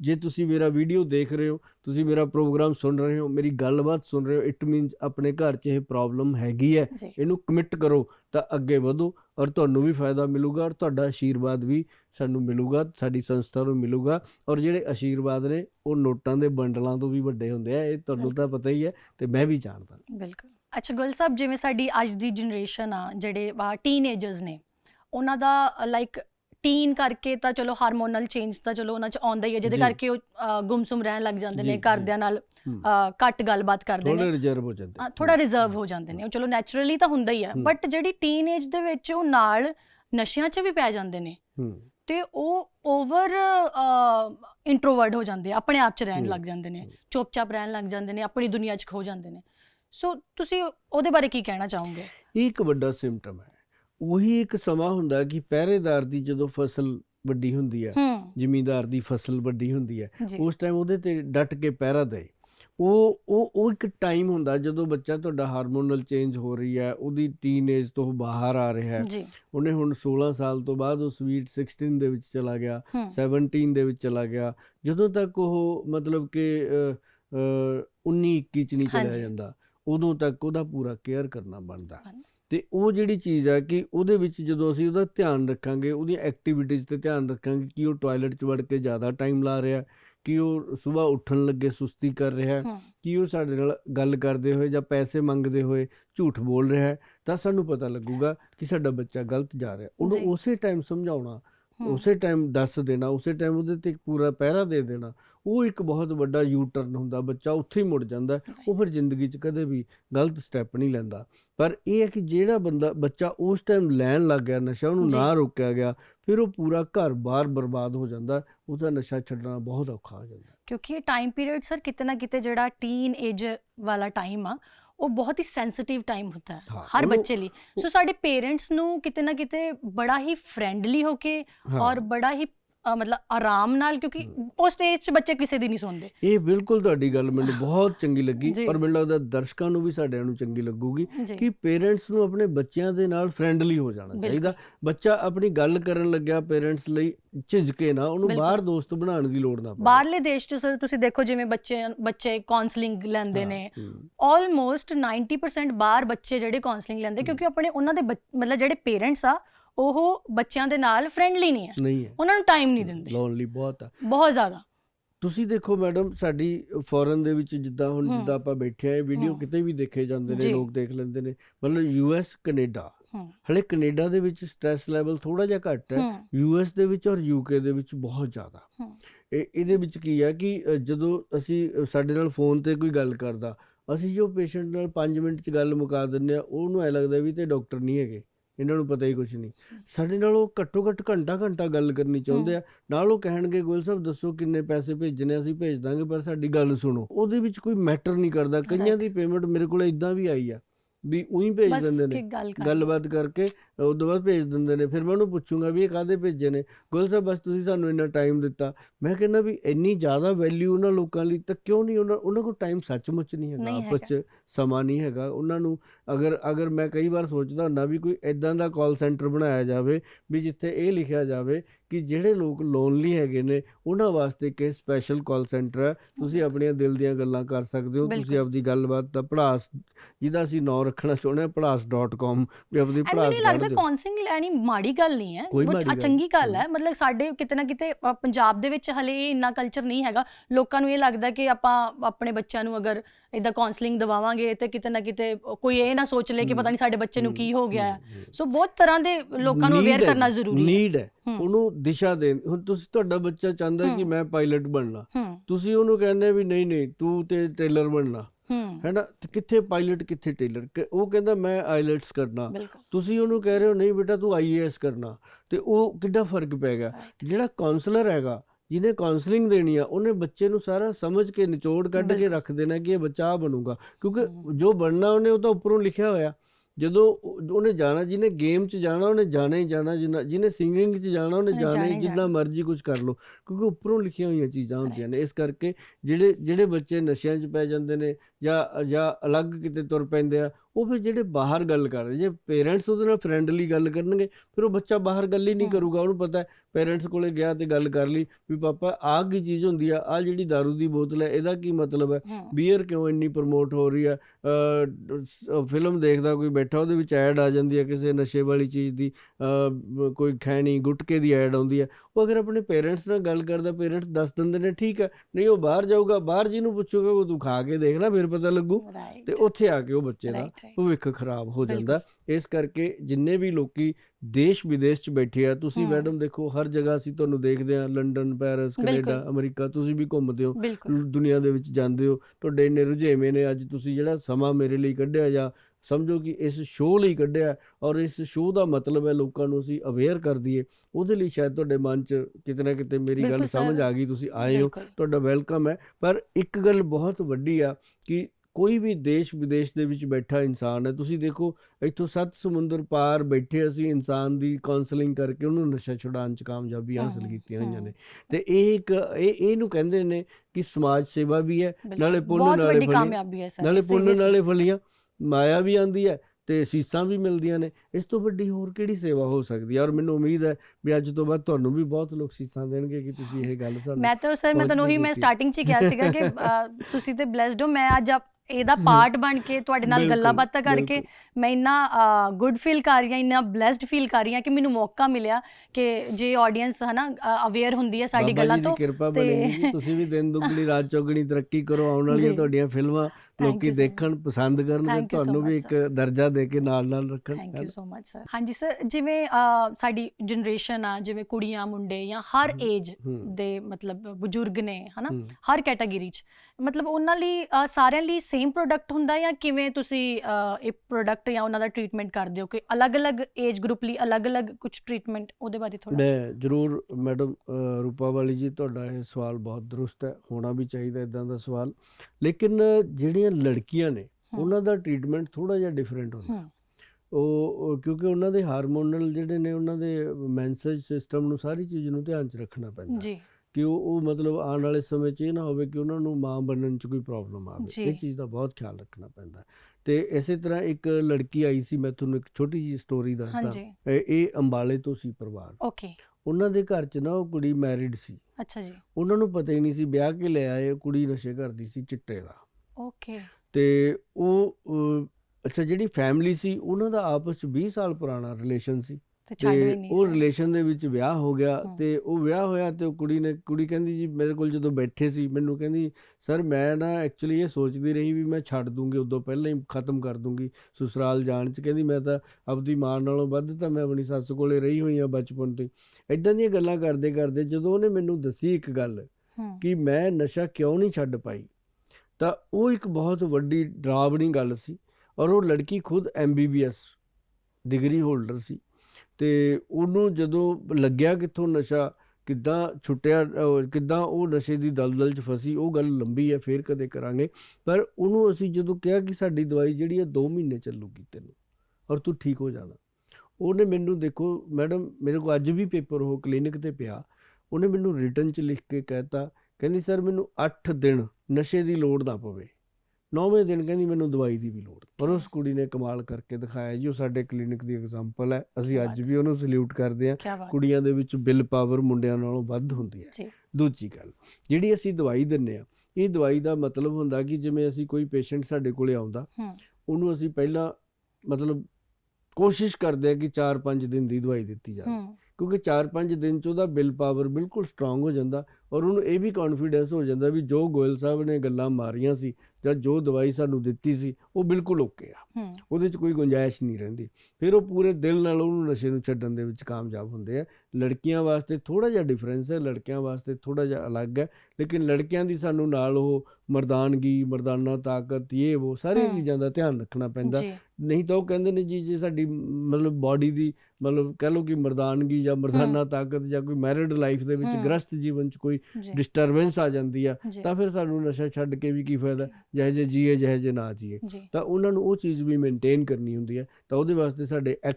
ਜੇ ਤੁਸੀਂ ਮੇਰਾ ਵੀਡੀਓ ਦੇਖ ਰਹੇ ਹੋ ਤੁਸੀਂ ਮੇਰਾ ਪ੍ਰੋਗਰਾਮ ਸੁਣ ਰਹੇ ਹੋ ਮੇਰੀ ਗੱਲਬਾਤ ਸੁਣ ਰਹੇ ਹੋ ਇਟ ਮੀਨਸ ਆਪਣੇ ਘਰ 'ਚ ਇਹ ਪ੍ਰੋਬਲਮ ਹੈਗੀ ਹੈ। ਇਹਨੂੰ ਕਮਿਟ ਕਰੋ ਤਾਂ ਅੱਗੇ ਵਧੋ ਔਰ ਤੁਹਾਨੂੰ ਵੀ ਫਾਇਦਾ ਮਿਲੂਗਾ ਔਰ ਤੁਹਾਡਾ ਆਸ਼ੀਰਵਾਦ ਵੀ ਸਾਨੂੰ ਮਿਲੂਗਾ ਸਾਡੀ ਸੰਸਥਾ ਨੂੰ ਮਿਲੂਗਾ ਔਰ ਜਿਹੜੇ ਆਸ਼ੀਰਵਾਦ ਨੇ ਉਹ ਨੋਟਾਂ ਦੇ ਬੰਡਲਾਂ ਤੋਂ ਵੀ ਵੱਡੇ ਹੁੰਦੇ ਆ ਇਹ ਤੁਹਾਨੂੰ ਤਾਂ ਪਤਾ ਹੀ ਹੈ ਤੇ ਮੈਂ ਵੀ ਜਾਣਦਾ। ਬਿਲਕੁਲ। ਅੱਛਾ ਗੁਲ ਸਾਹਿਬ ਜਿਵੇਂ ਸਾਡੀ ਅੱਜ ਦੀ ਜਨਰੇਸ਼ਨ ਆ ਜਿਹੜੇ ਟੀਨੇਜਰਸ ਨੇ ਉਹਨਾਂ ਦਾ ਲਾਈਕ ਟੀਨ ਕਰਕੇ ਤਾਂ ਚਲੋ ਹਾਰਮੋਨਲ ਚੇਂਜ ਤਾਂ ਚਲੋ ਉਹਨਾਂ ਚ ਆਉਂਦਾ ਹੀ ਹੈ ਜਿਹਦੇ ਜੀ। ਕਰਕੇ ਉਹ ਅ, ਗੁੰਮਸੁਮ ਰਹਿਣ ਲੱਗ ਜਾਂਦੇ ਜੀ, ਨੇ ਜੀ। ਘਰਦਿਆਂ ਨਾਲ ਹੂੰ। ਅ, ਘੱਟ ਗੱਲਬਾਤ ਕਰਦੇ ਥੋੜੇ ਨੇ ਰਿਜ਼ਰਵ ਹੋ ਜਾਂਦੇ ਅ, ਥੋੜਾ ਰਿਜ਼ਰਵ ਹੋ ਜਾਂਦੇ ਨੇ ਉਹ ਚਲੋ ਨੈਚੁਰਲੀ ਤਾਂ ਹੁੰਦਾ ਹੀ ਹੈ ਹੂੰ। ਬਟ ਜਿਹੜੀ ਟੀਨੇਜ ਦੇ ਵਿੱਚ ਉਹ ਨਾਲ ਨਸ਼ਿਆਂ 'ਚ ਵੀ ਪੈ ਜਾਂਦੇ ਨੇ ਹੂੰ ਤੇ ਉਹ ਓਵਰ ਇੰਟਰੋਵਰਟ ਹੋ ਜਾਂਦੇ ਆ ਆਪਣੇ ਆਪ 'ਚ ਰਹਿਣ ਹੂੰ। ਲੱਗ ਜਾਂਦੇ ਨੇ ਹੂੰ। ਚੁੱਪਚਾਪ ਰਹਿਣ ਲੱਗ ਜਾਂਦੇ ਨੇ ਆਪਣੀ ਦੁਨੀਆ 'ਚ ਖੋ ਜਾਂਦੇ ਨੇ ਸੋ ਤੁਸੀਂ ਉਹਦੇ ਬਾਰੇ ਕੀ ਕਹਿਣਾ ਚਾਹੋਗੇ ਇਹ ਇੱਕ ਵੱਡਾ ਸਿੰਪਟਮ ਹੈ ਉਹੀ ਇੱਕ ਸਮਾਂ ਹੁੰਦਾ ਕਿ ਪਹਿਰੇਦਾਰ ਦੀ ਜਦੋਂ ਫਸਲ ਵੱਡੀ ਹੁੰਦੀ ਹੈ ਹੂੰ। ਜ਼ਿਮੀਂਦਾਰ ਦੀ ਫਸਲ ਵੱਡੀ ਹੁੰਦੀ ਜੀ। ਉਸ ਟਾਈਮ ਉਹਦੇ ਤੇ ਡਟ ਕੇ ਪਹਿਰਾ ਦੇ। ਉਹ ਉਹ ਉਹ ਇੱਕ ਟਾਈਮ ਹੁੰਦਾ ਜਦੋਂ ਬੱਚਾ ਤੁਹਾਡਾ ਹਾਰਮੋਨਲ ਚੇਂਜ ਹੋ ਰਹੀ ਹੈ ਉਹਦੀ ਟੀਨੇਜ ਤੋਂ ਬਾਹਰ ਆ ਰਿਹਾ ਹੈ। ਉਹਨੇ ਹੁਣ 16 ਸਾਲ ਤੋਂ ਬਾਅਦ ਉਹ ਸਵੀਟ 16 ਦੇ ਵਿੱਚ ਚਲਾ ਗਿਆ ਹੂੰ। 17 ਦੇ ਵਿੱਚ ਚਲਾ ਗਿਆ। ਜਦੋਂ ਤੱਕ ਉਹ ਮਤਲਬ ਕਿ 19 21 ਚ ਨਹੀਂ ਹਾਂਜੀ। ਜਾਂਦਾ ਉਦੋਂ ਤੱਕ ਉਹਦਾ ਪੂਰਾ ਕੇਅਰ ਕਰਨਾ ਬਣਦਾ। ਤੇ ਉਹ ਜਿਹੜੀ ਚੀਜ਼ ਹੈ ਕਿ ਉਹਦੇ ਵਿੱਚ ਜਦੋਂ ਅਸੀਂ ਉਹਦਾ ਧਿਆਨ ਰੱਖਾਂਗੇ ਉਹਦੀਆਂ ਐਕਟੀਵਿਟੀਜ਼ ਤੇ ਧਿਆਨ ਰੱਖਾਂਗੇ ਕਿ ਉਹ ਟਾਇਲਟ 'ਚ ਵੜ ਕੇ ਜ਼ਿਆਦਾ ਟਾਈਮ ਲਾ ਰਿਹਾ ਕਿ ਉਹ ਸਵੇਰ ਉੱਠਣ ਲੱਗੇ ਸੁਸਤੀ ਕਰ ਰਿਹਾ ਕਿ ਉਹ ਸਾਡੇ ਨਾਲ ਗੱਲ ਕਰਦੇ ਹੋਏ ਜਾਂ ਪੈਸੇ ਮੰਗਦੇ ਹੋਏ ਝੂਠ ਬੋਲ ਰਿਹਾ ਤਾਂ ਸਾਨੂੰ ਪਤਾ ਲੱਗੂਗਾ ਕਿ ਸਾਡਾ ਬੱਚਾ ਗਲਤ ਜਾ ਰਿਹਾ ਉਹਨੂੰ। ਉਸੇ ਟਾਈਮ ਸਮਝਾਉਣਾ ਉਸੇ ਟਾਈਮ ਦੱਸ ਦੇਣਾ ਉਸੇ ਟਾਈਮ ਉਹਦੇ ਤੇ ਪੂਰਾ ਪਹਿਰਾ ਦੇ ਦੇਣਾ ਉਹ ਇੱਕ ਬਹੁਤ ਵੱਡਾ ਯੂ ਟਰਨ ਹੁੰਦਾ ਬੱਚਾ ਉੱਥੇ ਹੀ ਮੁੜ ਜਾਂਦਾ ਉਹ ਫਿਰ ਜ਼ਿੰਦਗੀ 'ਚ ਕਦੇ ਵੀ ਗਲਤ ਸਟੈਪ ਨਹੀਂ ਲੈਂਦਾ। ਪਰ ਇਹ ਹੈ ਕਿ ਜਿਹੜਾ ਬੰਦਾ ਬੱਚਾ ਉਸ ਟਾਈਮ ਲੈਣ ਲੱਗ ਗਿਆ ਨਸ਼ਾ ਉਹਨੂੰ। ਨਾ ਰੋਕਿਆ ਗਿਆ ਫਿਰ ਉਹ ਪੂਰਾ ਘਰ-ਬਾਰ ਬਰਬਾਦ ਹੋ ਜਾਂਦਾ ਉਹਦਾ ਨਸ਼ਾ ਛੱਡਣਾ ਬਹੁਤ ਔਖਾ ਹੋ ਜਾਂਦਾ। ਕਿਉਂਕਿ ਇਹ ਟਾਈਮ ਪੀਰੀਅਡ ਸਰ ਕਿਤੇ ਨਾ ਕਿਤੇ ਜਿਹੜਾ ਟੀਨ ਏਜ ਵਾਲਾ ਟਾਈਮ ਆ ਉਹ ਬਹੁਤ ਹੀ ਸੈਂਸਿਟਿਵ ਟਾਈਮ ਹੁੰਦਾ ਹੈ ਹਾਂ, ਹਰ ਉਹਨੂੰ- ਬੱਚੇ ਲਈ। ਸੋ ਸਾਡੇ ਪੇਰੈਂਟਸ ਨੂੰ ਕਿਤੇ ਨਾ ਕਿਤੇ ਬੜਾ ਹੀ ਫ੍ਰੈਂਡਲੀ ਹੋ ਕੇ ਹਾਂ। ਔਰ ਬੜਾ ਹੀ ਅ, ਮਤਲਬ ਆਰਾਮ ਨਾਲ ਕਿਉਂਕਿ ਉਸ ਸਟੇਜ 'ਚ ਬੱਚੇ ਕਿਸੇ ਦੀ ਨਹੀਂ ਸੁਣਦੇ। ਇਹ ਬਿਲਕੁਲ ਤੁਹਾਡੀ ਗੱਲ ਮੈਨੂੰ ਬਹੁਤ ਚੰਗੀ ਲੱਗੀ ਜੀ। ਔਰ ਮੈਨੂੰ ਲੱਗਦਾ ਦਰਸ਼ਕਾਂ ਨੂੰ ਵੀ ਸਾਡਿਆਂ ਨੂੰ ਚੰਗੀ ਲੱਗੂਗੀ ਜੀ। ਕਿ ਪੇਰੈਂਟਸ ਨੂੰ ਆਪਣੇ ਬੱਚਿਆਂ ਦੇ ਨਾਲ ਫ੍ਰੈਂਡਲੀ ਹੋ ਜਾਣਾ ਬਿਲਕੁਲ। ਚਾਹੀਦਾ। ਬੱਚਾ ਆਪਣੀ ਗੱਲ ਕਰਨ ਲੱਗਿਆ ਪੇਰੈਂਟਸ ਲਈ ਝਿਜਕੇ ਨਾ ਉਹਨੂੰ ਬਿਲਕੁਲ। ਬਾਹਰ ਦੋਸਤ ਬਣਾਉਣ ਦੀ ਲੋੜ ਨਾ ਪਵੇ। ਬਾਹਰਲੇ ਦੇਸ਼ 'ਚ ਸਰ ਤੁਸੀਂ ਦੇਖੋ ਜਿਵੇਂ ਬੱਚੇ ਬੱਚੇ ਕਾਉਂਸਲਿੰਗ ਲੈਂਦੇ ਹਾਂ, ਨੇ। ਆਲਮੋਸਟ 90% ਬਾਹਰ ਬੱਚੇ ਜਿਹੜੇ ਕਾਉਂਸਲਿੰਗ ਲੈਂਦੇ ਕਿਉਂਕਿ ਆਪਣੇ ਉਹਨਾਂ ਦੇ ਬੱਚ- ਮਤਲਬ ਜਿਹੜੇ ਪੇਰੈਂਟਸ ਆ ਉਹ ਬੱਚਿਆਂ ਦੇ ਨਾਲ ਫ੍ਰੈਂਡਲੀ ਨਹੀਂ ਹੈ। ਨਹੀਂ ਹੈ। ਉਹਨਾਂ ਨੂੰ ਟਾਈਮ ਨਹੀਂ ਦਿੰਦੇ। ਲੋਨਲੀ ਬਹੁਤ ਆ। ਬਹੁਤ ਜ਼ਿਆਦਾ। ਤੁਸੀਂ ਦੇਖੋ ਮੈਡਮ ਸਾਡੀ ਫੋਰਨ ਦੇ ਵਿੱਚ ਜਿੱਦਾਂ ਹੁਣ। ਜਿੱਦਾਂ ਆਪਾਂ ਬੈਠੇ ਆ ਵੀਡੀਓ। ਕਿਤੇ ਵੀ ਦੇਖੇ ਜਾਂਦੇ ਨੇ। ਲੋਕ ਦੇਖ ਲੈਂਦੇ ਨੇ। ਮਤਲਬ ਯੂਐਸ ਕੈਨੇਡਾ ਹਲੇ ਕੈਨੇਡਾ ਦੇ ਵਿੱਚ ਸਟ੍ਰੈਸ ਲੈਵਲ ਥੋੜਾ ਜਿਹਾ ਘੱਟ ਹੈ। ਯੂਐਸ ਦੇ ਵਿੱਚ ਔਰ ਯੂਕੇ ਦੇ ਵਿੱਚ ਬਹੁਤ ਜ਼ਿਆਦਾ। ਇਹ ਇਹਦੇ ਵਿੱਚ ਕੀ ਆ ਕਿ ਜਦੋਂ ਅਸੀਂ ਸਾਡੇ ਨਾਲ ਫੋਨ ਤੇ ਕੋਈ ਗੱਲ ਕਰਦਾ ਅਸੀਂ ਜੋ ਪੇਸ਼ੈਂਟ ਨਾਲ 5 ਮਿੰਟ ਚ ਗੱਲ ਮੁਕਾ ਦਿੰਦੇ ਆ ਉਹਨੂੰ ਐ ਲੱਗਦਾ ਵੀ ਤੇ ਡਾਕਟਰ ਨਹੀਂ ਹੈਗੇ। ਇਹਨਾਂ ਨੂੰ ਪਤਾ ਹੀ ਕੁਝ ਨਹੀਂ। ਸਾਡੇ ਨਾਲ ਉਹ ਘੱਟੋ ਘੱਟ ਘੰਟਾ ਘੰਟਾ ਗੱਲ ਕਰਨੀ ਚਾਹੁੰਦੇ ਆ। ਨਾਲ ਉਹ ਕਹਿਣਗੇ ਗੋਇਲ ਸਾਹਿਬ ਦੱਸੋ ਕਿੰਨੇ ਪੈਸੇ ਭੇਜਣੇ ਅਸੀਂ ਭੇਜ ਦਾਂਗੇ ਪਰ ਸਾਡੀ ਗੱਲ ਸੁਣੋ। ਉਹਦੇ ਵਿੱਚ ਕੋਈ ਮੈਟਰ ਨਹੀਂ ਕਰਦਾ। ਕਈਆਂ ਦੀ ਪੇਮੈਂਟ ਮੇਰੇ ਕੋਲ ਇਦਾਂ ਵੀ ਆਈ ਆ ਵੀ ਉਹੀ ਭੇਜ ਦਿੰਦੇ ਨੇ। ਗੱਲ ਗੱਲਬਾਤ ਕਰਕੇ ਉਸ ਤੋਂ ਬਾਅਦ ਭੇਜ ਦਿੰਦੇ ਨੇ ਫਿਰ ਮੈਂ ਉਹਨੂੰ ਪੁੱਛੂੰਗਾ ਵੀ ਇਹ ਕਾਹਦੇ ਭੇਜੇ ਨੇ। ਗੋਇਲ ਸਾਹਿਬ ਬਸ ਤੁਸੀਂ ਸਾਨੂੰ ਇੰਨਾ ਟਾਈਮ ਦਿੱਤਾ। ਮੈਂ ਕਹਿੰਦਾ ਵੀ ਇੰਨੀ ਜ਼ਿਆਦਾ ਵੈਲਿਊ ਉਹਨਾਂ ਲੋਕਾਂ ਲਈ ਤਾਂ ਕਿਉਂ ਨਹੀਂ ਉਹਨਾਂ ਉਹਨਾਂ ਕੋਲ ਟਾਈਮ ਸੱਚਮੁੱਚ ਨਹੀਂ ਹੈਗਾ ਆਪਸ 'ਚ ਸਮਾਂ ਨਹੀਂ ਹੈਗਾ। ਉਹਨਾਂ ਨੂੰ ਅਗਰ ਅਗਰ ਮੈਂ ਕਈ ਵਾਰ ਸੋਚਦਾ ਹੁੰਦਾ ਵੀ ਕੋਈ ਇਦਾਂ ਦਾ ਕਾਲ ਸੈਂਟਰ ਬਣਾਇਆ ਜਾਵੇ ਵੀ ਜਿੱਥੇ ਇਹ ਲਿਖਿਆ ਜਾਵੇ ਕਿ ਜਿਹੜੇ ਲੋਕ ਲੋਨਲੀ ਹੈਗੇ ਨੇ ਉਹਨਾਂ ਵਾਸਤੇ ਕਿ ਸਪੈਸ਼ਲ ਕਾਲ ਸੈਂਟਰ ਹੈ। ਤੁਸੀਂ ਆਪਣੀਆਂ ਦਿਲ ਦੀਆਂ ਗੱਲਾਂ ਕਰ ਸਕਦੇ ਹੋ। ਤੁਸੀਂ। ਆਪਦੀ ਗੱਲਬਾਤ ਦਾ ਪੜਾਸ ਜਿਹਦਾ ਅਸੀਂ ਨਾਂ ਰੱਖਣਾ ਚਾਹੁੰਦੇ ਹਾਂ ਪੜਾਸ.com ਵੀ ਆਪਦੀ ਐਂਡ ਦਿਓ ਕਾਉਂਸਲਿੰਗ ਲੈਣੀ ਮਾੜੀ ਗੱਲ ਨਹੀਂ ਹੈ ਮਾੜੀ ਆ ਚੰਗੀ ਗੱਲ। ਹੈ ਮਤਲਬ ਸਾਡੇ ਕਿਤੇ ਨਾ ਕਿਤੇ ਪੰਜਾਬ ਦੇ ਵਿੱਚ ਹਲੇ ਇੰਨਾ ਕਲਚਰ ਨਹੀਂ ਹੈਗਾ। ਲੋਕਾਂ ਨੂੰ ਇਹ ਲੱਗਦਾ ਕਿ ਆਪਾਂ ਆਪਣੇ ਬੱਚਿਆਂ ਨੂੰ ਅਗਰ ਇਦਾਂ ਕਾਉਂਸਲਿੰਗ ਦਵਾਵਾਂਗੇ ਤੇ ਕਿਤੇ ਨਾ ਕਿਤੇ ਕੋਈ ਇਹ ਨਾ ਸੋਚ ਲੇ ਕਿ ਪਤਾ ਨਹੀਂ ਸਾਡੇ ਬੱਚੇ ਨੂੰ ਕੀ ਹੋ ਗਿਆ ਹੈ। ਸੋ ਬਹੁਤ ਤਰ੍ਹਾਂ ਦੇ ਲੋਕਾਂ ਨੂੰ ਅਵੇਅਰ ਕਰਨਾ ਜ਼ਰੂਰੀ ਹੈ। ਨੀਡ ਹੈ। ਉਹਨੂੰ ਦਿਸ਼ਾ ਦੇਣ ਹੁਣ ਤੁਸੀਂ ਤੁਹਾਡਾ ਬੱਚਾ ਚਾਹੁੰਦਾ ਕਿ। ਮੈਂ ਪਾਇਲਟ ਬਣਨਾ। ਤੁਸੀਂ ਉਹਨੂੰ ਕਹਿੰਦੇ ਵੀ ਨਹੀਂ ਨਹੀਂ ਤੂੰ ਤੇ ਟੇਲਰ ਬਣਨਾ। ਹੈਨਾ ਤੇ ਕਿੱਥੇ ਪਾਇਲਟ ਕਿੱਥੇ ਟੇਲਰ ਉਹ ਕਹਿੰਦਾ ਮੈਂ ਆਈਲੈਟਸ ਕਰਨਾ। ਤੁਸੀਂ ਉਹਨੂੰ ਕਹਿ ਰਹੇ ਹੋ ਨਹੀਂ ਬੇਟਾ ਤੂੰ ਆਈਏਐਸ ਕਰਨਾ। ਤੇ ਉਹ ਕਿੱਡਾ ਫ਼ਰਕ ਪੈ ਗਿਆ. ਜਿਹੜਾ ਕਾਉਂਸਲਰ ਹੈਗਾ ਜਿਹਨੇ ਕਾਉਂਸਲਿੰਗ ਦੇਣੀ ਆ ਉਹਨੇ ਬੱਚੇ ਨੂੰ ਸਾਰਾ ਸਮਝ ਕੇ ਨਿਚੋੜ ਕੱਢ ਕੇ। ਰੱਖ ਦੇਣਾ ਕਿ ਇਹ ਬੱਚਾ ਆ ਬਣੂਗਾ। ਕਿਉਂਕਿ। ਜੋ ਬਣਨਾ ਉਹਨੇ ਉਹ ਤਾਂ ਉੱਪਰੋਂ ਲਿਖਿਆ ਹੋਇਆ। ਜਦੋਂ ਉਹ- ਉਹਨੇ ਜਾਣਾ ਜਿਹਨੇ ਗੇਮ 'ਚ ਜਾਣਾ ਉਹਨੇ ਜਾਣਾ ਹੀ ਜਾਣਾ। ਜਿਹਨੇ ਸਿੰਗਿੰਗ 'ਚ ਜਾਣਾ ਉਹਨੇ ਜਾਣਾ ਹੀ ਜਿੰਨਾ। ਮਰਜ਼ੀ ਕੁਝ ਕਰ ਲੋ ਕਿਉਂਕਿ ਉੱਪਰੋਂ ਲਿਖੀਆਂ ਹੋਈਆਂ ਚੀਜ਼ਾਂ ਹੁੰਦੀਆਂ ਨੇ। ਇਸ ਕਰਕੇ ਜਿਹੜੇ ਜਿਹੜੇ ਬੱਚੇ ਨਸ਼ਿਆਂ 'ਚ ਪੈ ਜਾਂਦੇ ਨੇ ਜਾਂ ਜਾਂ ਅਲੱਗ ਕਿਤੇ ਤੁਰ ਪੈਂਦੇ ਆ ਉਹ ਫਿਰ ਜਿਹੜੇ ਬਾਹਰ ਗੱਲ ਕਰਦੇ ਜੇ ਪੇਰੈਂਟਸ ਉਹਦੇ ਨਾਲ ਫਰੈਂਡਲੀ ਗੱਲ ਕਰਨਗੇ ਫਿਰ ਉਹ ਬੱਚਾ ਬਾਹਰ ਗੱਲ ਹੀ ਨਹੀਂ। ਕਰੂਗਾ ਉਹਨੂੰ ਪਤਾ ਹੈ ਪੇਰੈਂਟਸ ਕੋਲੇ ਗਿਆ ਤੇ ਗੱਲ ਕਰ ਲਈ ਵੀ ਪਾਪਾ ਆਹ ਕੀ ਚੀਜ਼ ਹੁੰਦੀ ਆ ਆ ਜਿਹੜੀ दारू ਦੀ ਬੋਤਲ ਹੈ ਇਹਦਾ ਕੀ ਮਤਲਬ ਹੈ ਬੀਅਰ ਕਿਉਂ ਇੰਨੀ ਪ੍ਰਮੋਟ ਹੋ ਰਹੀ ਆ ਫਿਲਮ ਦੇਖਦਾ ਕੋਈ ਬੈਠਾ ਉਹਦੇ ਵਿੱਚ ਐਡ ਆ ਜਾਂਦੀ ਹੈ ਕਿਸੇ ਨਸ਼ੇ ਵਾਲੀ ਚੀਜ਼ ਦੀ ਕੋਈ ਖੈਣੀ ਗੁਟਕੇ ਦੀ ਐਡ ਆਉਂਦੀ ਹੈ ਉਹ ਅਗਰ ਆਪਣੇ ਪੇਰੈਂਟਸ ਨਾਲ ਗੱਲ ਕਰਦਾ ਪੇਰੈਂਟਸ ਦੱਸ ਦਿੰਦੇ ਨੇ ਠੀਕ ਹੈ ਨਹੀਂ ਉਹ ਬਾਹਰ ਜਾਊਗਾ ਬਾਹਰ ਜਿਹਨੂੰ ਪੁੱਛੂਗਾ ਉਹ ਤੂੰ ਖਾ ਕੇ ਦੇਖਣਾ ਫਿਰ ਪਤਾ ਲੱਗੂ ਤੇ ਉੱਥੇ ਆ ਕੇ ਉਹ ਬੱਚੇ ਦਾ ਭਵਿੱਖ ਖਰਾਬ ਹੋ। ਜਾਂਦਾ ਇਸ ਕਰਕੇ ਜਿੰਨੇ ਵੀ ਲੋਕੀ ਦੇਸ਼ ਵਿਦੇਸ਼ ਚ ਬੈਠੇ ਆ ਤੁਸੀਂ। ਮੈਡਮ ਦੇਖੋ ਹਰ ਜਗ੍ਹਾ ਅਸੀਂ ਤੁਹਾਨੂੰ ਦੇਖਦੇ ਆ ਲੰਡਨ ਪੈਰਿਸ। ਕੈਨੇਡਾ ਅਮਰੀਕਾ ਤੁਸੀਂ ਵੀ ਘੁੰਮਦੇ ਹੋ ਦੁਨੀਆ ਦੇ ਵਿੱਚ ਜਾਂਦੇ ਹੋ ਤੁਹਾਡੇ ਇੰਨੇ ਰੁਝੇਵੇਂ ਨੇ ਅੱਜ ਤੁਸੀਂ ਜਿਹੜਾ ਸਮਾਂ ਮੇਰੇ ਲਈ ਕੱਢਿਆ ਜਾਂ ਸਮਝੋ ਕਿ ਇਸ ਸ਼ੋਅ ਲਈ ਕੱਢਿਆ ਔਰ ਇਸ ਸ਼ੋਅ ਦਾ ਮਤਲਬ ਹੈ ਲੋਕਾਂ ਨੂੰ ਅਸੀਂ ਅਵੇਅਰ ਕਰ ਦਈਏ ਉਹਦੇ ਲਈ ਸ਼ਾਇਦ ਤੁਹਾਡੇ ਮਨ 'ਚ ਕਿਤੇ ਨਾ ਕਿਤੇ ਮੇਰੀ ਗੱਲ ਸਮਝ ਆ ਗਈ ਤੁਸੀਂ ਆਏ ਹੋ ਤੁਹਾਡਾ ਵੈਲਕਮ ਹੈ ਪਰ ਇੱਕ ਗੱਲ ਬਹੁਤ ਵੱਡੀ ਆ ਕਿ ਕੋਈ ਵੀ ਦੇਸ਼ ਵਿਦੇਸ਼ ਦੇ ਵਿੱਚ ਬੈਠਾ ਇਨਸਾਨ ਹੈ ਤੁਸੀਂ ਦੇਖੋ ਇੱਥੋਂ ਸੱਤ ਸਮੁੰਦਰ ਪਾਰ ਬੈਠੇ ਅਸੀਂ ਇਨਸਾਨ ਦੀ ਕਾਉਂਸਲਿੰਗ ਕਰਕੇ ਉਹਨੂੰ ਨਸ਼ਾ ਛੁਡਾਉਣ 'ਚ ਕਾਮਯਾਬੀ ਹਾਸਲ ਕੀਤੀਆਂ ਹੋਈਆਂ। ਨੇ ਤੇ ਇਹ ਇੱਕ ਇਹ ਇਹਨੂੰ ਕਹਿੰਦੇ ਨੇ ਕਿ ਸਮਾਜ ਸੇਵਾ ਵੀ ਹੈ। ਨਾਲੇ ਪੁੰਨ ਨਾਲੇ ਫਲੀਆਂ। ਨਾਲੇ ਪੁੰਨ। ਨਾਲੇ ਫਲੀਆਂ ਮਾਇਆ ਵੀ ਆਂਦੀ ਹੈ ਤੇ ਸੀਸਾਂ ਵੀ ਮਿਲਦੀਆਂ ਨੇ। ਇਸ ਤੋਂ ਵੱਡੀ ਹੋਰ ਕਿਹੜੀ ਸੇਵਾ ਹੋ ਸਕਦੀ ਹੈ? ਔਰ ਮੈਨੂੰ ਉਮੀਦ ਹੈ ਵੀ ਅੱਜ ਤੋਂ ਬਾਅਦ ਤੁਹਾਨੂੰ ਵੀ ਬਹੁਤ ਲੋਕ ਸੀਸਾਂ ਦੇਣਗੇ ਕਿ ਤੁਸੀਂ ਇਹ ਗੱਲ ਸਾਨੂੰ ਮੈਂ ਤਾਂ ਸਰ ਮੈਂ ਤੁਹਾਨੂੰ ਉਹੀ ਮੈਂ ਸਟਾਰਟਿੰਗ 'ਚ ਹੀ ਕਿਹਾ ਸੀਗਾ ਕਿ ਤੁਸੀਂ ਤੇ ਬlesed ਹੋ। ਮੈਂ ਅੱਜ ਇਹਦਾ ਪਾਰਟ ਬਣ ਕੇ ਤੁਹਾਡੇ ਨਾਲ ਗੱਲਾਂ ਬਾਤਾਂ ਕਰਕੇ। ਮੈਂ ਇੰਨਾ ਗੁੱਡ ਫੀਲ ਕਰ ਰਹੀ ਹਾਂ ਇੰਨਾ ਬlesed ਫੀਲ ਕਰ ਰਹੀ ਹਾਂ ਕਿ ਮੈਨੂੰ ਮੌਕਾ ਮਿਲਿਆ ਕਿ ਜੇ ਆਡੀਅנס ਹਨਾ ਅਵੇਅਰ ਹੁੰਦੀ ਹੈ ਸਾਡੀ ਗੱਲਾਂ ਤੋਂ ਕਿਰਪਾ ਤੇ- ਬਣੇਗੀ ਤੁਸੀਂ ਵੀ ਦਿਨ ਦੁਗਣੀ ਰਾਤ ਚੌਗਣੀ ਤਰੱਕੀ ਕਰੋ। ਆਉਣ ਵਾਲੀਆਂ। ਤੁਹਾਡੀਆਂ ਫਿਲਮਾਂ ਲੋਕੀ ਦੇਖਣ ਪਸੰਦ you so ਤੁਹਾਨੂੰ ਵੀ ਇੱਕ ਦਰਜਾ ਦੇ ਕੇ ਨਾਲ ਨਾਲ ਰੱਖਣ thank you so much sir ਹਾਂਜੀ ਸਰ ਜਿਵੇਂ ਸਾਡੀ ਜਨਰੇਸ਼ਨ ਆ ਜਿਵੇਂ ਕੁੜੀਆਂ ਮੁੰਡੇ ਜਾਂ ਹਰ ਏਜ ਦੇ ਮਤਲਬ ਬਜ਼ੁਰਗ ਨੇ ਹਨਾ। ਹਰ ਕੈਟਾਗਰੀ 'ਚ। ਮਤਲਬ ਉਹਨਾਂ ਲਈ ਸਾਰਿਆਂ ਲਈ ਸੇਮ ਪ੍ਰੋਡਕਟ ਹੁੰਦਾ ਜਾਂ ਕਿਵੇਂ ਤੁਸੀਂ ਇਹ ਪ੍ਰੋਡਕਟ ਜਾਂ ਉਹਨਾਂ ਦਾ ਟ੍ਰੀਟਮੈਂਟ ਕਰਦੇ ਹੋ? ਕਿ ਅਲੱਗ-ਅਲੱਗ ਏਜ ਗਰੁੱਪ ਲਈ ਅਲੱਗ-ਅਲੱਗ ਕੁਝ ਟ੍ਰੀਟਮੈਂਟ ਉਹਦੇ ਬਾਰੇ ਥੋੜਾ ਮੈਂ ਜ਼ਰੂਰ ਮੈਡਮ ਰੂਪਾ ਵਾਲੀ ਜੀ ਤੁਹਾਡਾ ਇਹ ਸਵਾਲ ਬਹੁਤ ਦਰੁਸਤ ਹੈ। ਹੋਣਾ ਵੀ ਚਾਹੀਦਾ ਇਦਾਂ ਦਾ ਸਵਾਲ। ਲੇਕਿਨ ਜਿਹੜੀਆਂ ਲੜਕੀਆਂ ਨੇ। ਉਹਨਾਂ ਦਾ ਟ੍ਰੀਟਮੈਂਟ ਥੋੜਾ ਜਿਹਾ ਡਿਫਰੈਂਟ ਹੁੰਦਾ। ਉਹ ਕਿਉਂਕਿ ਉਹਨਾਂ ਦੇ ਹਾਰਮੋਨਲ ਜਿਹੜੇ ਨੇ ਉਹਨਾਂ ਦੇ ਮੈਂਸੇਜ ਸਿਸਟਮ ਨੂੰ ਸਾਰੀ ਚੀਜ਼ ਨੂੰ ਧਿਆਨ 'ਚ ਰੱਖਣਾ ਪੈਂਦਾ। ਜੀ। ਕਿ ਉਹ ਉਹ ਮਤਲਬ ਆਉਣ ਵਾਲੇ ਸਮੇਂ 'ਚ ਇਹ ਨਾ ਹੋਵੇ ਕਿ ਉਹਨਾਂ ਨੂੰ ਮਾਂ ਬਣਨ 'ਚ ਕੋਈ ਪ੍ਰੋਬਲਮ ਆਵੇ। ਇਹ ਚੀਜ਼ ਦਾ ਬਹੁਤ ਖਿਆਲ ਰੱਖਣਾ ਪੈਂਦਾ। ਤੇ ਇਸੇ ਤਰ੍ਹਾਂ ਇੱਕ ਲੜਕੀ ਆਈ ਸੀ ਮੈਂ ਤੁਹਾਨੂੰ ਇੱਕ ਛੋਟੀ ਜੀ ਸਟੋਰੀ ਦੱਸਦਾ। ਇਹ ਅੰਬਾਲੇ ਤੋਂ ਸੀ ਪਰਿਵਾਰ। ਓਕੇ ਉਹਨਾਂ ਦੇ ਘਰ 'ਚ ਨਾ ਉਹ ਕੁੜੀ ਮੈਰਿਡ ਸੀ। ਅੱਛਾ ਜੀ। ਉਹਨਾਂ ਨੂੰ ਪਤਾ ਹੀ ਨਹੀਂ ਸੀ ਵਿਆਹ ਕੇ ਲੈ ਆਏ ਕੁੜੀ ਨਸ਼ੇ ਕਰਦੀ ਸੀ ਚਿੱਟੇ ਦਾ। ਓਕੇ ਤੇ ਉਹ ਅੱਛਾ ਜਿਹੜੀ ਫੈਮਿਲੀ ਸੀ ਉਹਨਾਂ ਦਾ ਆਪਸ 'ਚ 20 ਸਾਲ ਪੁਰਾਣਾ ਰਿਲੇਸ਼ਨ ਸੀ। ਤੇ ਉਹ। ਰਿਲੇਸ਼ਨ ਦੇ ਵਿੱਚ ਵਿਆਹ ਹੋ ਗਿਆ। ਤੇ ਉਹ ਵਿਆਹ ਹੋਇਆ ਤੇ ਉਹ ਕੁੜੀ ਨੇ ਕੁੜੀ ਕਹਿੰਦੀ ਜੀ ਮੇਰੇ ਕੋਲ ਜਦੋਂ ਬੈਠੇ ਸੀ ਮੈਨੂੰ ਕਹਿੰਦੀ ਸਰ ਮੈਂ ਨਾ ਐਕਚੁਅਲੀ ਇਹ ਸੋਚਦੀ ਰਹੀ ਵੀ ਮੈਂ ਛੱਡ ਦੂੰਗੀ ਉਦੋਂ ਪਹਿਲਾਂ ਹੀ ਖਤਮ ਕਰ ਦੂੰਗੀ ਸਸੁਰਾਲ ਜਾਣ ਚ। ਕਹਿੰਦੀ ਮੈਂ ਤਾਂ ਆਪਦੀ ਮਾਂ ਨਾਲੋਂ ਵੱਧ ਤਾਂ ਮੈਂ ਆਪਣੀ ਸੱਸ ਕੋਲੇ ਰਹੀ ਹੋਈ ਆ ਬਚਪਨ ਤੋਂ ਇਦਾਂ ਦੀਆਂ ਗੱਲਾਂ ਕਰਦੇ ਕਰਦੇ ਜਦੋਂ ਉਹਨੇ ਮੈਨੂੰ ਦੱਸੀ ਇੱਕ ਗੱਲ ਕਿ ਮੈਂ ਨਸ਼ਾ ਕਿਉਂ ਨਹੀਂ ਛੱਡ ਪਾਈ? ਤਾਂ ਉਹ ਇੱਕ ਬਹੁਤ ਵੱਡੀ ਡਰਾਵਣੀ ਗੱਲ ਸੀ ਔਰ ਉਹ ਲੜਕੀ ਖੁਦ ਐਮਬੀਬੀਐਸ ਡਿਗਰੀ ਹੋਲਡਰ ਸੀ ਤੇ ਉਹਨੂੰ ਜਦੋਂ ਲੱਗਿਆ ਕਿੱਥੋਂ ਨਸ਼ਾ, ਕਿੱਦਾਂ ਛੁੱਟਿਆ ਕਿੱਦਾਂ ਉਹ ਨਸ਼ੇ ਦੀ ਦਲਦਲ 'ਚ ਫਸੀ, ਉਹ ਗੱਲ ਲੰਬੀ ਹੈ, ਫੇਰ ਕਦੇ ਕਰਾਂਗੇ। ਪਰ ਉਹਨੂੰ ਅਸੀਂ ਜਦੋਂ ਕਿਹਾ ਕਿ ਸਾਡੀ ਦਵਾਈ ਜਿਹੜੀ ਹੈ 2 ਮਹੀਨੇ ਚੱਲੂਗੀ ਤੈਨੂੰ ਔਰ ਤੂੰ ਠੀਕ ਹੋ ਜਾਣਾ, ਉਹਨੇ ਮੈਨੂੰ ਦੇਖੋ, ਮੈਡਮ, ਮੇਰੇ ਕੋਲ ਅੱਜ ਵੀ ਪੇਪਰ ਉਹ ਕਲੀਨਿਕ ਤੇ ਪਿਆ, ਉਹਨੇ ਮੈਨੂੰ ਰਿਟਰਨ 'ਚ ਲਿਖ ਕੇ ਕਹਿਤਾ ਕਹਿੰਦੀ ਸਰ ਮੈਨੂੰ 8 ਦਿਨ ਨਸ਼ੇ ਦੀ ਲੋੜ ਨਾ ਪਵੇ। ਨੌਵੇਂ ਦਿਨ ਕਹਿੰਦੀ ਮੈਨੂੰ ਦਵਾਈ ਦੀ ਵੀ ਲੋੜ। ਪਰ ਉਸ ਕੁੜੀ ਨੇ ਕਮਾਲ ਕਰਕੇ ਦਿਖਾਇਆ ਜੀ ਉਹ ਸਾਡੇ ਕਲੀਨਿਕ ਦੀ ਐਗਜ਼ਾਮਪਲ ਹੈ। ਅਸੀਂ ਅੱਜ ਵੀ ਉਹਨੂੰ ਸਲੂਟ ਕਰਦੇ ਹਾਂ। ਕੁੜੀਆਂ ਦੇ ਵਿੱਚ ਬਿਲ ਪਾਵਰ ਮੁੰਡਿਆਂ ਨਾਲੋਂ ਵੱਧ ਹੁੰਦੀ ਹੈ। ਦੂਜੀ ਗੱਲ ਜਿਹੜੀ ਅਸੀਂ ਦਵਾਈ ਦਿੰਨੇ ਆ ਇਹ ਦਵਾਈ ਦਾ ਮਤਲਬ ਹੁੰਦਾ ਕਿ ਜਿਵੇਂ ਅਸੀਂ ਕੋਈ ਪੇਸ਼ੈਂਟ ਸਾਡੇ ਕੋਲੇ ਆਉਂਦਾ ਉਹਨੂੰ ਅਸੀਂ ਪਹਿਲਾਂ ਮਤਲਬ ਕੋਸ਼ਿਸ਼ ਕਰਦੇ ਆ ਕਿ 4-5 ਦਿਨ ਦੀ ਦਵਾਈ ਦਿੱਤੀ ਜਾਵੇ। ਕਿਉਂਕਿ 4-5 ਦਿਨ ਚ ਉਹਦਾ ਬਿਲ ਪਾਵਰ ਬਿਲਕੁਲ ਸਟਰੋਂਗ ਹੋ ਜਾਂਦਾ ਔਰ ਉਹਨੂੰ ਇਹ ਵੀ ਕੌਨਫੀਡੈਂਸ ਹੋ ਜਾਂਦਾ ਵੀ ਜੋ ਗੋਇਲ ਸਾਹਿਬ ਨੇ ਗੱਲਾਂ ਮਾਰੀਆਂ ਸੀ ਜਾਂ ਜੋ ਦਵਾਈ ਸਾਨੂੰ ਦਿੱਤੀ ਸੀ ਉਹ ਬਿਲਕੁਲ ਓਕੇ ਆ। ਉਹਦੇ 'ਚ ਕੋਈ ਗੁੰਜਾਇਸ਼ ਨਹੀਂ ਰਹਿੰਦੀ। ਫਿਰ ਉਹ ਪੂਰੇ ਦਿਲ ਨਾਲ ਉਹਨੂੰ ਨਸ਼ੇ ਨੂੰ ਛੱਡਣ ਦੇ ਵਿੱਚ ਕਾਮਯਾਬ ਹੁੰਦੇ ਆ। ਲੜਕੀਆਂ ਵਾਸਤੇ ਥੋੜਾ ਜਿਹਾ ਡਿਫਰੈਂਸ ਹੈ ਲੜਕਿਆਂ ਵਾਸਤੇ ਥੋੜਾ ਜਿਹਾ ਅਲੱਗ ਹੈ। ਲੇਕਿਨ ਲੜਕਿਆਂ ਦੀ ਸਾਨੂੰ ਨਾਲ ਉਹ ਮਰਦਾਨਗੀ ਮਰਦਾਨਾ ਤਾਕਤ ਇਹ ਉਹ ਸਾਰੀਆਂ। ਚੀਜ਼ਾਂ ਦਾ ਧਿਆਨ ਰੱਖਣਾ ਪੈਂਦਾ। ਨਹੀਂ ਤਾਂ ਉਹ ਕਹਿੰਦੇ ਨੇ ਜੀ ਜੇ ਸਾਡੀ ਮਤਲਬ ਬਾਡੀ ਦੀ ਮਤਲਬ ਕਹ ਲਓ ਕਿ ਮਰਦਾਨਗੀ ਜਾਂ ਮਰਦਾਨਾ ਤਾਕਤ ਜਾਂ ਕੋਈ ਮੈਰਿਡ ਲਾਈਫ ਦੇ ਵਿੱਚ। ਗ੍ਰਸਤ ਜੀਵਨ 'ਚ ਕੋਈ ਡਿਸਟਰਬੈਂਸ ਆ ਜਾਂਦੀ ਆ ਤਾਂ ਫਿਰ ਸਾਨੂੰ ਨਸ਼ਾ ਛੱਡ ਕੇ ਵੀ ਕੀ ਫਾਇਦਾ? ਜਿਹੇ ਜੇ ਜੀਏ ਜਿਹੇ ਜੇ ਨਾ ਜੀਏ। ਤਾਂ ਉਹਨਾਂ ਨੂੰ ਉਹ ਚੀਜ਼ ਵੀ ਮੇਨਟੇਨ ਕਰਨੀ ਹੁੰਦੀ ਹੈ। ਤਾਂ ਉਹਦੇ ਵਾਸਤੇ ਸਾਡੇ X+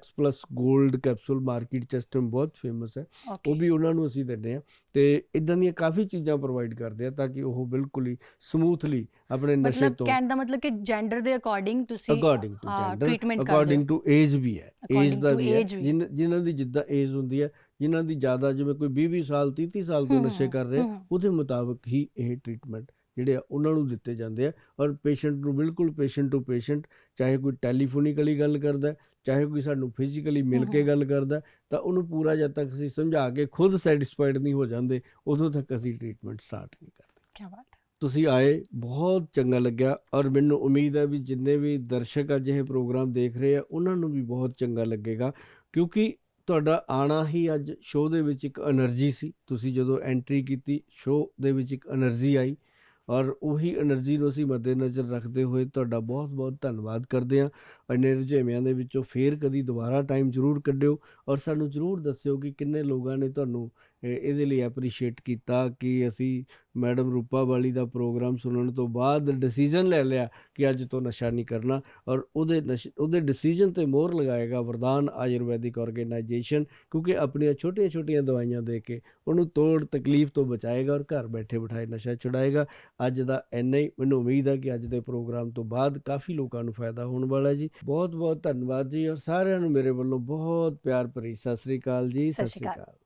골ਡ ਕੈਪਸੂਲ ਮਾਰਕੀਟ ਟਾਈਮ ਬਹੁਤ ਫੇਮਸ ਹੈ। ਉਹ ਵੀ ਉਹਨਾਂ ਨੂੰ ਅਸੀਂ ਦਿੰਦੇ ਆ ਤੇ ਇਦਾਂ ਦੀਆਂ ਕਾਫੀ ਚੀਜ਼ਾਂ ਪ੍ਰੋਵਾਈਡ ਕਰਦੇ ਆ ਤਾਂ ਕਿ ਉਹ ਬਿਲਕੁਲ ਹੀ ਸਮੂਥਲੀ ਆਪਣੇ ਨਸ਼ੇ ਮਤਲਬ ਤੋਂ ਕਹਿਣ ਦਾ ਮਤਲਬ ਕਿ ਜੈਂਡਰ ਦੇ ਅਕੋਰਡਿੰਗ ਤੁਸੀਂ according to gender according. To age ਵੀ ਹੈ। ਏਜ ਦਾ ਵੀ ਹੈ। ਜਿਨ੍ਹਾਂ ਦੀ ਜਿੱਦਾਂ ਏਜ ਹੁੰਦੀ ਹੈ ਜਿਨ੍ਹਾਂ ਦੀ ਜ਼ਿਆਦਾ ਜਿਵੇਂ ਕੋਈ 20 20 ਸਾਲ 30 30 ਸਾਲ ਤੋਂ ਨਸ਼ੇ ਕਰ ਰਿਹਾ ਉਹਦੇ ਮੁਤਾਬਕ ਹੀ ਇਹ ਟ੍ਰੀਟਮੈਂਟ ਜਿਹੜੇ ਆ ਉਹਨਾਂ ਨੂੰ ਦਿੱਤੇ ਜਾਂਦੇ ਆ ਔਰ ਪੇਸ਼ੈਂਟ ਨੂੰ ਬਿਲਕੁਲ ਪੇਸ਼ੈਂਟ ਟੂ ਪੇਸ਼ੈਂਟ ਚਾਹੇ ਕੋਈ ਟੈਲੀਫੋਨਿਕਲੀ ਗੱਲ ਕਰਦਾ ਚਾਹੇ ਕੋਈ ਸਾਨੂੰ ਫਿਜ਼ੀਕਲੀ ਮਿਲ ਕੇ ਗੱਲ ਕਰਦਾ ਤਾਂ ਉਹਨੂੰ ਪੂਰਾ ਜਦ ਤੱਕ ਅਸੀਂ ਸਮਝਾ ਕੇ ਖੁਦ ਸੈਟੀਸਫਾਈਡ ਨਹੀਂ ਹੋ ਜਾਂਦੇ ਉਦੋਂ ਤੱਕ ਅਸੀਂ ਟ੍ਰੀਟਮੈਂਟ ਸਟਾਰਟ ਨਹੀਂ ਕਰਦੇ। ਕੀ ਬਾਤ ਤੁਸੀਂ ਆਏ ਬਹੁਤ ਚੰਗਾ ਲੱਗਿਆ ਔਰ ਮੈਨੂੰ ਉਮੀਦ ਹੈ ਵੀ ਜਿੰਨੇ ਵੀ ਦਰਸ਼ਕ ਅੱਜ ਇਹ ਪ੍ਰੋਗਰਾਮ ਦੇਖ ਰਹੇ ਆ ਉਹਨਾਂ ਨੂੰ ਵੀ ਬਹੁਤ ਚੰਗਾ ਲੱਗੇਗਾ ਕਿਉਂਕਿ ਤੁਹਾਡਾ ਆਣਾ ਹੀ ਅੱਜ ਸ਼ੋਅ ਦੇ ਵਿੱਚ ਇੱਕ એનર્ਜੀ ਸੀ। ਤੁਸੀਂ ਜਦੋਂ ਐਂਟਰੀ ਕੀਤੀ ਸ਼ੋਅ ਦੇ ਵਿੱਚ ਇੱਕ એનર્ਜੀ ਆਈ। ਔਰ ਉਹੀ એનર્ਜੀ ਨੂੰ ਅਸੀਂ ਮੱਦੇਨਜ਼ਰ ਰੱਖਦੇ ਹੋਏ ਤੁਹਾਡਾ ਬਹੁਤ-ਬਹੁਤ ਧੰਨਵਾਦ ਕਰਦੇ ਹਾਂ। ਅਨੇ ਰੁਝੇਵਿਆਂ ਦੇ ਵਿੱਚੋਂ ਫੇਰ ਕਦੀ ਦੁਬਾਰਾ ਟਾਈਮ ਜ਼ਰੂਰ ਕੱਢਿਓ। ਔਰ ਸਾਨੂੰ ਜ਼ਰੂਰ ਦੱਸਿਓ ਕਿ ਕਿੰਨੇ ਲੋਕਾਂ ਨੇ ਤੁਹਾਨੂੰ ਇਹਦੇ ਲਈ ਐਪਰੀਸ਼ੀਏਟ ਕੀਤਾ ਕਿ ਅਸੀਂ ਮੈਡਮ ਰੂਪਾ ਵਾਲੀ ਦਾ ਪ੍ਰੋਗਰਾਮ ਸੁਣਨ ਤੋਂ ਬਾਅਦ ਡਿਸੀਜਨ ਲੈ ਲਿਆ ਕਿ ਅੱਜ ਤੋਂ ਨਸ਼ਾ ਨਹੀਂ ਕਰਨਾ ਔਰ ਉਹਦੇ ਉਹਦੇ ਡਿਸੀਜਨ ਤੇ ਮੋਹਰ ਲਗਾਏਗਾ ਵਰਦਾਨ ਆਯੁਰਵੈਦਿਕ ਆਰਗੇਨਾਈਜੇਸ਼ਨ ਕਿਉਂਕਿ ਆਪਣੀਆਂ ਛੋਟੀਆਂ-ਛੋਟੀਆਂ ਦਵਾਈਆਂ ਦੇ ਕੇ ਉਹਨੂੰ ਤੋੜ ਤਕਲੀਫ ਤੋਂ ਬਚਾਏਗਾ ਔਰ ਘਰ ਬੈਠੇ ਬਿਠਾਏ ਨਸ਼ਾ ਛੁਡਾਏਗਾ। ਅੱਜ ਦਾ ਇੰਨਾ ਹੀ ਮੈਨੂੰ ਉਮੀਦ ਹੈ ਕਿ ਅੱਜ ਦੇ ਪ੍ਰੋਗਰਾਮ ਤੋਂ ਬਾਅਦ ਕਾਫੀ ਲੋਕਾਂ ਨੂੰ ਫਾਇਦਾ ਹੋਣ ਵਾਲਾ ਜੀ। ਬਹੁਤ ਬਹੁਤ ਧੰਨਵਾਦ ਜੀ ਔਰ ਸਾਰਿਆਂ ਨੂੰ ਮੇਰੇ ਵੱਲੋਂ ਬਹੁਤ ਪਿਆਰ ਭਰੀ। ਸਤਿ ਸ੍ਰੀ ਅਕਾਲ ਜੀ ਸਤਿ ਸ਼੍ਰੀ। ਅਕਾਲ।